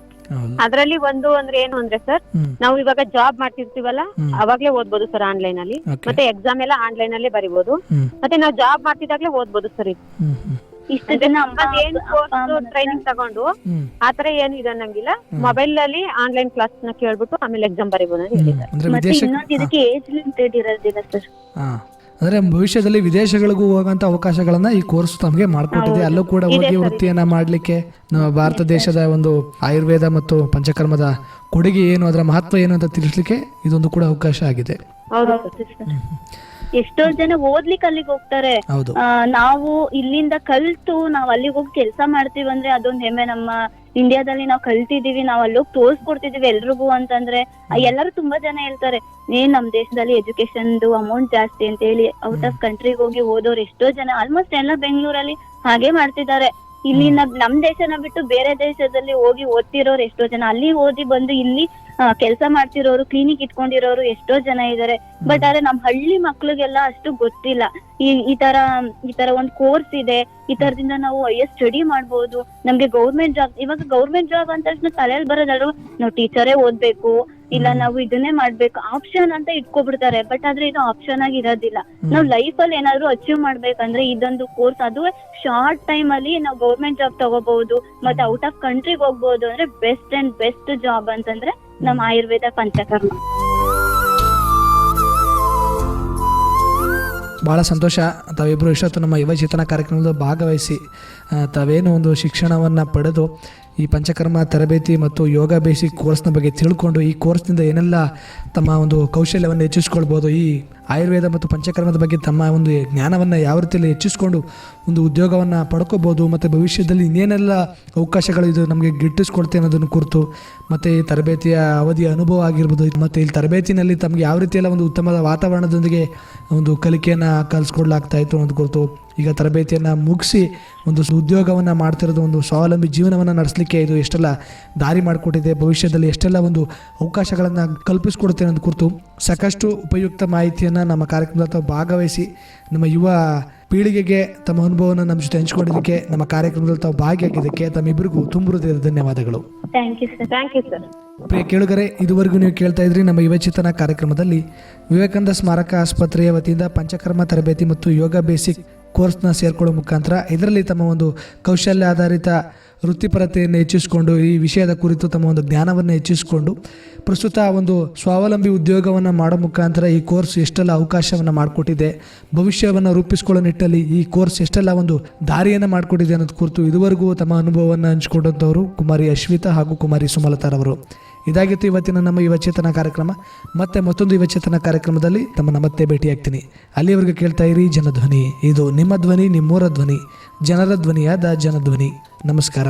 ಅದ್ರಲ್ಲಿ ಒಂದು ಅಂದ್ರೆ ಏನು ಅಂದ್ರೆ ಸರ್ ನಾವು ಇವಾಗ ಜಾಬ್ ಮಾಡ್ತಿರ್ತೀವಲ್ಲ. ಅವಾಗ್ಲೇ ಓದ್ಬೋದು ಸರ್ ಆನ್ಲೈನ್ ಅಲ್ಲಿ. ಮತ್ತೆ ಎಕ್ಸಾಮ್ ಎಲ್ಲ ಆನ್ಲೈನ್ ಅಲ್ಲೇ ಬರಿಬೋದು. ಮತ್ತೆ ನಾವು ಜಾಬ್ ಮಾಡ್ತಿದ್ದಾಗ್ಲೇ ಓದ್ಬೋದು ಸರ್ ಇದು. ಇಷ್ಟು ಜನ ಏನು ಅಪ್ಪ ಟ್ರೈನಿಂಗ್ ತಗೊಂಡು. ಆತರ ಏನು ಇದು ಅನ್ನಂಗಿಲ್ಲ. ಮೊಬೈಲ್ ಅಲ್ಲಿ ಆನ್ಲೈನ್ ಕ್ಲಾಸ್ನ ಕೇಳ್ಬಿಟ್ಟು ಆಮೇಲೆ ಎಕ್ಸಾಮ್ ಬರಿಬೋದು ಅಂತ ಹೇಳಿದ್ದಾರೆ. ಮತ್ತೆ ಇನ್ನೊಂದು ಇದಕ್ಕೆ ಏಜ್ ಲಿಮಿಟೆಡ್ ಇರೋದಿಲ್ಲ ಸರ್ ಅಂದ್ರೆ ಭವಿಷ್ಯದಲ್ಲಿ ವಿದೇಶಗಳಿಗೂ ಹೋಗುವಂತ ಅವಕಾಶಗಳನ್ನ ಈ ಕೋರ್ಸ್ ತಮಗೆ ಮಾಡಿಕೊಟ್ಟಿದೆ. ಅಲ್ಲೂ ಕೂಡ ಹೋಗಿ. ವೃತ್ತಿಯನ್ನ ಮಾಡಲಿಕ್ಕೆ ನಮ್ಮ ಭಾರತ ದೇಶದ ಒಂದು ಆಯುರ್ವೇದ ಮತ್ತು ಪಂಚಕರ್ಮದ ಕೊಡುಗೆ ಏನು ಅದರ ಮಹತ್ವ ಏನು ಅಂತ ತಿಳಿಸ್ಲಿಕ್ಕೆ ಇದೊಂದು ಕೂಡ ಅವಕಾಶ ಆಗಿದೆ. ಎಷ್ಟೋ ಜನ ಓದ್ಲಿಕ್ಕೆ ಅಲ್ಲಿಗೆ ಹೋಗ್ತಾರೆ. ಹೌದು. ನಾವು ಇಲ್ಲಿಂದ ಕಲ್ತು ನಾವ್ ಅಲ್ಲಿಗೆ ಹೋಗಿ ಕೆಲಸ ಮಾಡ್ತೀವಿ ಅಂದ್ರೆ ಅದೊಂದ್ ಹೆಮ್ಮೆ. ನಮ್ಮ ಇಂಡಿಯಾದಲ್ಲಿ ನಾವು ಕಲ್ತಿದೀವಿ ನಾವ್ ಅಲ್ಲೋಗಿ ತೋರ್ಸ್ಕೊಡ್ತಿದೀವಿ ಎಲ್ರಿಗೂ ಅಂತಂದ್ರೆ ಎಲ್ಲರೂ ತುಂಬಾ ಜನ ಹೇಳ್ತಾರೆ ಏನ್ ನಮ್ ದೇಶದಲ್ಲಿ ಎಜುಕೇಶನ್ ಅಮೌಂಟ್ ಜಾಸ್ತಿ ಅಂತ ಹೇಳಿ ಔಟ್ ಆಫ್ ಕಂಟ್ರಿಗೆ ಹೋಗಿ ಓದೋರು ಎಷ್ಟೋ ಜನ ಆಲ್ಮೋಸ್ಟ್ ಎಲ್ಲ ಬೆಂಗಳೂರಲ್ಲಿ ಹಾಗೆ ಮಾಡ್ತಿದ್ದಾರೆ. ಇಲ್ಲಿ ನಮ್ ದೇಶನ ಬಿಟ್ಟು ಬೇರೆ ದೇಶದಲ್ಲಿ ಹೋಗಿ ಓದ್ತಿರೋರು ಎಷ್ಟೋ ಜನ ಅಲ್ಲಿ ಓದಿ ಬಂದು ಇಲ್ಲಿ ಕೆಲಸ ಮಾಡ್ತಿರೋರು ಕ್ಲಿನಿಕ್ ಇಟ್ಕೊಂಡಿರೋರು ಎಷ್ಟೋ ಜನ ಇದಾರೆ. ಬಟ್ ಆದ್ರೆ ನಮ್ ಹಳ್ಳಿ ಮಕ್ಳಿಗೆಲ್ಲ ಅಷ್ಟು ಗೊತ್ತಿಲ್ಲ. ಈ ಈ ತರ ಈ ತರ ಒಂದ್ ಕೋರ್ಸ್ ಇದೆ. ಈ ತರದಿಂದ ನಾವು ಹೈಯರ್ ಸ್ಟಡಿ ಮಾಡ್ಬೋದು. ನಮ್ಗೆ ಗೌರ್ಮೆಂಟ್ ಜಾಬ್ ಇವಾಗ ಗೌರ್ಮೆಂಟ್ ಜಾಬ್ ಅಂತ ತಕ್ಷಣ ತಲೆಯಲ್ಲಿ ಬರೋದಲ್ವ ನಾವು ಟೀಚರೇ ಓದ್ಬೇಕು. ಇಲ್ಲ ನಾವು ಇದನ್ನೇ ಮಾಡ್ಬೇಕು. ಆಪ್ಷನ್ ಅಂತ ಇಟ್ಕೊಬಿಡ್ತಾರೆ. ಬಟ್ ಆದ್ರೆ ಇದು ಆಪ್ಷನ್ ಆಗಿ ಇರೋದಿಲ್ಲ. ನಾವು ಲೈಫ್ ಅಲ್ಲಿ ಏನಾದ್ರು ಅಚೀವ್ ಮಾಡ್ಬೇಕಂದ್ರೆ ಇದೊಂದು ಕೋರ್ಸ್ ಅದು ಶಾರ್ಟ್ ಟೈಮ್ ಅಲ್ಲಿ ನಾವು ಗೌರ್ಮೆಂಟ್ ಜಾಬ್ ತಗೋಬಹುದು. ಮತ್ತೆ ಔಟ್ ಆಫ್ ಕಂಟ್ರಿಗೆ ಹೋಗ್ಬಹುದು ಅಂದ್ರೆ ಬೆಸ್ಟ್ ಅಂಡ್ ಬೆಸ್ಟ್ ಜಾಬ್ ಅಂತಂದ್ರೆ ನಮ್ಮ ಆಯುರ್ವೇದ ಪಂಚಕರ್ಮ. ಭಾಳ ಸಂತೋಷ. ತಾವಿಬ್ಬರು ಇಷ್ಟೊತ್ತು ನಮ್ಮ ಯುವಚೇತನ ಕಾರ್ಯಕ್ರಮದಲ್ಲಿ ಭಾಗವಹಿಸಿ ಆ, ತಾವೇನು ಒಂದು ಶಿಕ್ಷಣವನ್ನು ಪಡೆದು ಈ ಪಂಚಕರ್ಮ, ತರಬೇತಿ ಮತ್ತು ಯೋಗ ಬೇಸಿಕ್ ಕೋರ್ಸ್ನ ಬಗ್ಗೆ ತಿಳ್ಕೊಂಡು ಈ ಕೋರ್ಸ್ನಿಂದ ಏನೆಲ್ಲ ತಮ್ಮ ಒಂದು ಕೌಶಲ್ಯವನ್ನು ಹೆಚ್ಚಿಸ್ಕೊಳ್ಬೋದು, ಈ ಆಯುರ್ವೇದ ಮತ್ತು ಪಂಚಕರ್ಮದ ಬಗ್ಗೆ ತಮ್ಮ ಒಂದು ಜ್ಞಾನವನ್ನು ಯಾವ ರೀತಿಯಲ್ಲಿ ಹೆಚ್ಚಿಸ್ಕೊಂಡು ಒಂದು ಉದ್ಯೋಗವನ್ನು ಪಡ್ಕೋಬೋದು, ಮತ್ತು ಭವಿಷ್ಯದಲ್ಲಿ ಇನ್ನೇನೆಲ್ಲ ಅವಕಾಶಗಳು ಇದು ನಮಗೆ ಗಿಟ್ಟಿಸ್ಕೊಡ್ತೆ ಅನ್ನೋದನ್ನು ಕುರಿತು, ಮತ್ತು ಈ ತರಬೇತಿಯ ಅವಧಿಯ ಅನುಭವ ಆಗಿರ್ಬೋದು, ಮತ್ತು ಇಲ್ಲಿ ತರಬೇತಿನಲ್ಲಿ ತಮಗೆ ಯಾವ ರೀತಿಯೆಲ್ಲ ಒಂದು ಉತ್ತಮವಾದ ವಾತಾವರಣದೊಂದಿಗೆ ಒಂದು ಕಲಿಕೆಯನ್ನು ಕಲಿಸ್ಕೊಡ್ಲಾಗ್ತಾಯಿತ್ತು ಅನ್ನೋದು ಕುರಿತು ಈಗ ತರಬೇತಿಯನ್ನು ಮುಗಿಸಿ ಒಂದು ಉದ್ಯೋಗವನ್ನು ಮಾಡ್ತಿರೋದು ಒಂದು ಸ್ವಾವಲಂಬಿ ಜೀವನವನ್ನು ನಡೆಸಲಿಕ್ಕೆ ಇದು ಎಷ್ಟೆಲ್ಲ ದಾರಿ ಮಾಡಿಕೊಟ್ಟಿದೆ ಭವಿಷ್ಯದಲ್ಲಿ ಎಷ್ಟೆಲ್ಲ ಒಂದು ಅವಕಾಶಗಳನ್ನು ಕಲ್ಪಿಸಿಕೊಡುತ್ತೆ ಅನ್ನೋದು ಕುರಿತು ಸಾಕಷ್ಟು ಉಪಯುಕ್ತ ಮಾಹಿತಿಯನ್ನು ನಮ್ಮ ಕಾರ್ಯಕ್ರಮದ ತಾವು ಭಾಗವಹಿಸಿ ನಮ್ಮ ಯುವ ಪೀಳಿಗೆಗೆ ತಮ್ಮ ಅನುಭವವನ್ನು ನಮ್ಮ ಜೊತೆ ಹಂಚಿಕೊಂಡಿದ್ದಕ್ಕೆ ನಮ್ಮ ಕಾರ್ಯಕ್ರಮದಲ್ಲಿ ತಾವು ಭಾಗಿಯಾಗಿದ್ದಕ್ಕೆ ತಮ್ಮಿಬ್ಬರಿಗೂ ತುಂಬ ಹೃದಯದ ಧನ್ಯವಾದಗಳು. ಪ್ರಿಯ ಕೇಳುಗರೆ ಇದುವರೆಗೂ ನೀವು ಕೇಳ್ತಾ ಇದ್ರಿ ನಮ್ಮ ಯುವಚೇತನ ಕಾರ್ಯಕ್ರಮದಲ್ಲಿ ವಿವೇಕಾನಂದ ಸ್ಮಾರಕ ಆಸ್ಪತ್ರೆಯ ವತಿಯಿಂದ ಪಂಚಕರ್ಮ ತರಬೇತಿ ಮತ್ತು ಯೋಗ ಬೇಸಿಕ್ ಕೋರ್ಸ್ನ ಸೇರ್ಕೊಳ್ಳೋ ಮುಖಾಂತರ ಇದರಲ್ಲಿ ತಮ್ಮ ಒಂದು ಕೌಶಲ್ಯ ಆಧಾರಿತ ವೃತ್ತಿಪರತೆಯನ್ನು ಹೆಚ್ಚಿಸಿಕೊಂಡು, ಈ ವಿಷಯದ ಕುರಿತು ತಮ್ಮ ಒಂದು ಜ್ಞಾನವನ್ನು ಹೆಚ್ಚಿಸಿಕೊಂಡು, ಪ್ರಸ್ತುತ ಒಂದು ಸ್ವಾವಲಂಬಿ ಉದ್ಯೋಗವನ್ನು ಮಾಡೋ ಮುಖಾಂತರ ಈ ಕೋರ್ಸ್ ಎಷ್ಟೆಲ್ಲ ಅವಕಾಶವನ್ನು ಮಾಡಿಕೊಟ್ಟಿದೆ, ಭವಿಷ್ಯವನ್ನು ರೂಪಿಸಿಕೊಳ್ಳೋ ನಿಟ್ಟಲ್ಲಿ ಈ ಕೋರ್ಸ್ ಎಷ್ಟೆಲ್ಲ ಒಂದು ದಾರಿಯನ್ನು ಮಾಡಿಕೊಟ್ಟಿದೆ ಅನ್ನೋದು ಕುರಿತು ಇದುವರೆಗೂ ತಮ್ಮ ಅನುಭವವನ್ನು ಹಂಚಿಕೊಂಡಂಥವರು ಕುಮಾರಿ ಅಶ್ವಿತಾ ಹಾಗೂ ಕುಮಾರಿ ಸುಮಲತಾರವರು. ಇದಾಗಿತ್ತು ಇವತ್ತಿನ ನಮ್ಮ ಯುವಚೇತನ ಕಾರ್ಯಕ್ರಮ. ಮತ್ತೆ ಮತ್ತೊಂದು ಯುವಚೇತನ ಕಾರ್ಯಕ್ರಮದಲ್ಲಿ ತಮ್ಮನ್ನ ಮತ್ತೆ ಭೇಟಿಯಾಗ್ತೀನಿ. ಅಲ್ಲಿವರೆಗೂ ಕೇಳ್ತಾ ಇರಿ ಜನಧ್ವನಿ ಇದು ನಿಮ್ಮ ಧ್ವನಿ, ನಿಮ್ಮೂರ ಧ್ವನಿ. ಜನರ ಧ್ವನಿಯಾದ ಜನಧ್ವನಿ ನಮಸ್ಕಾರ.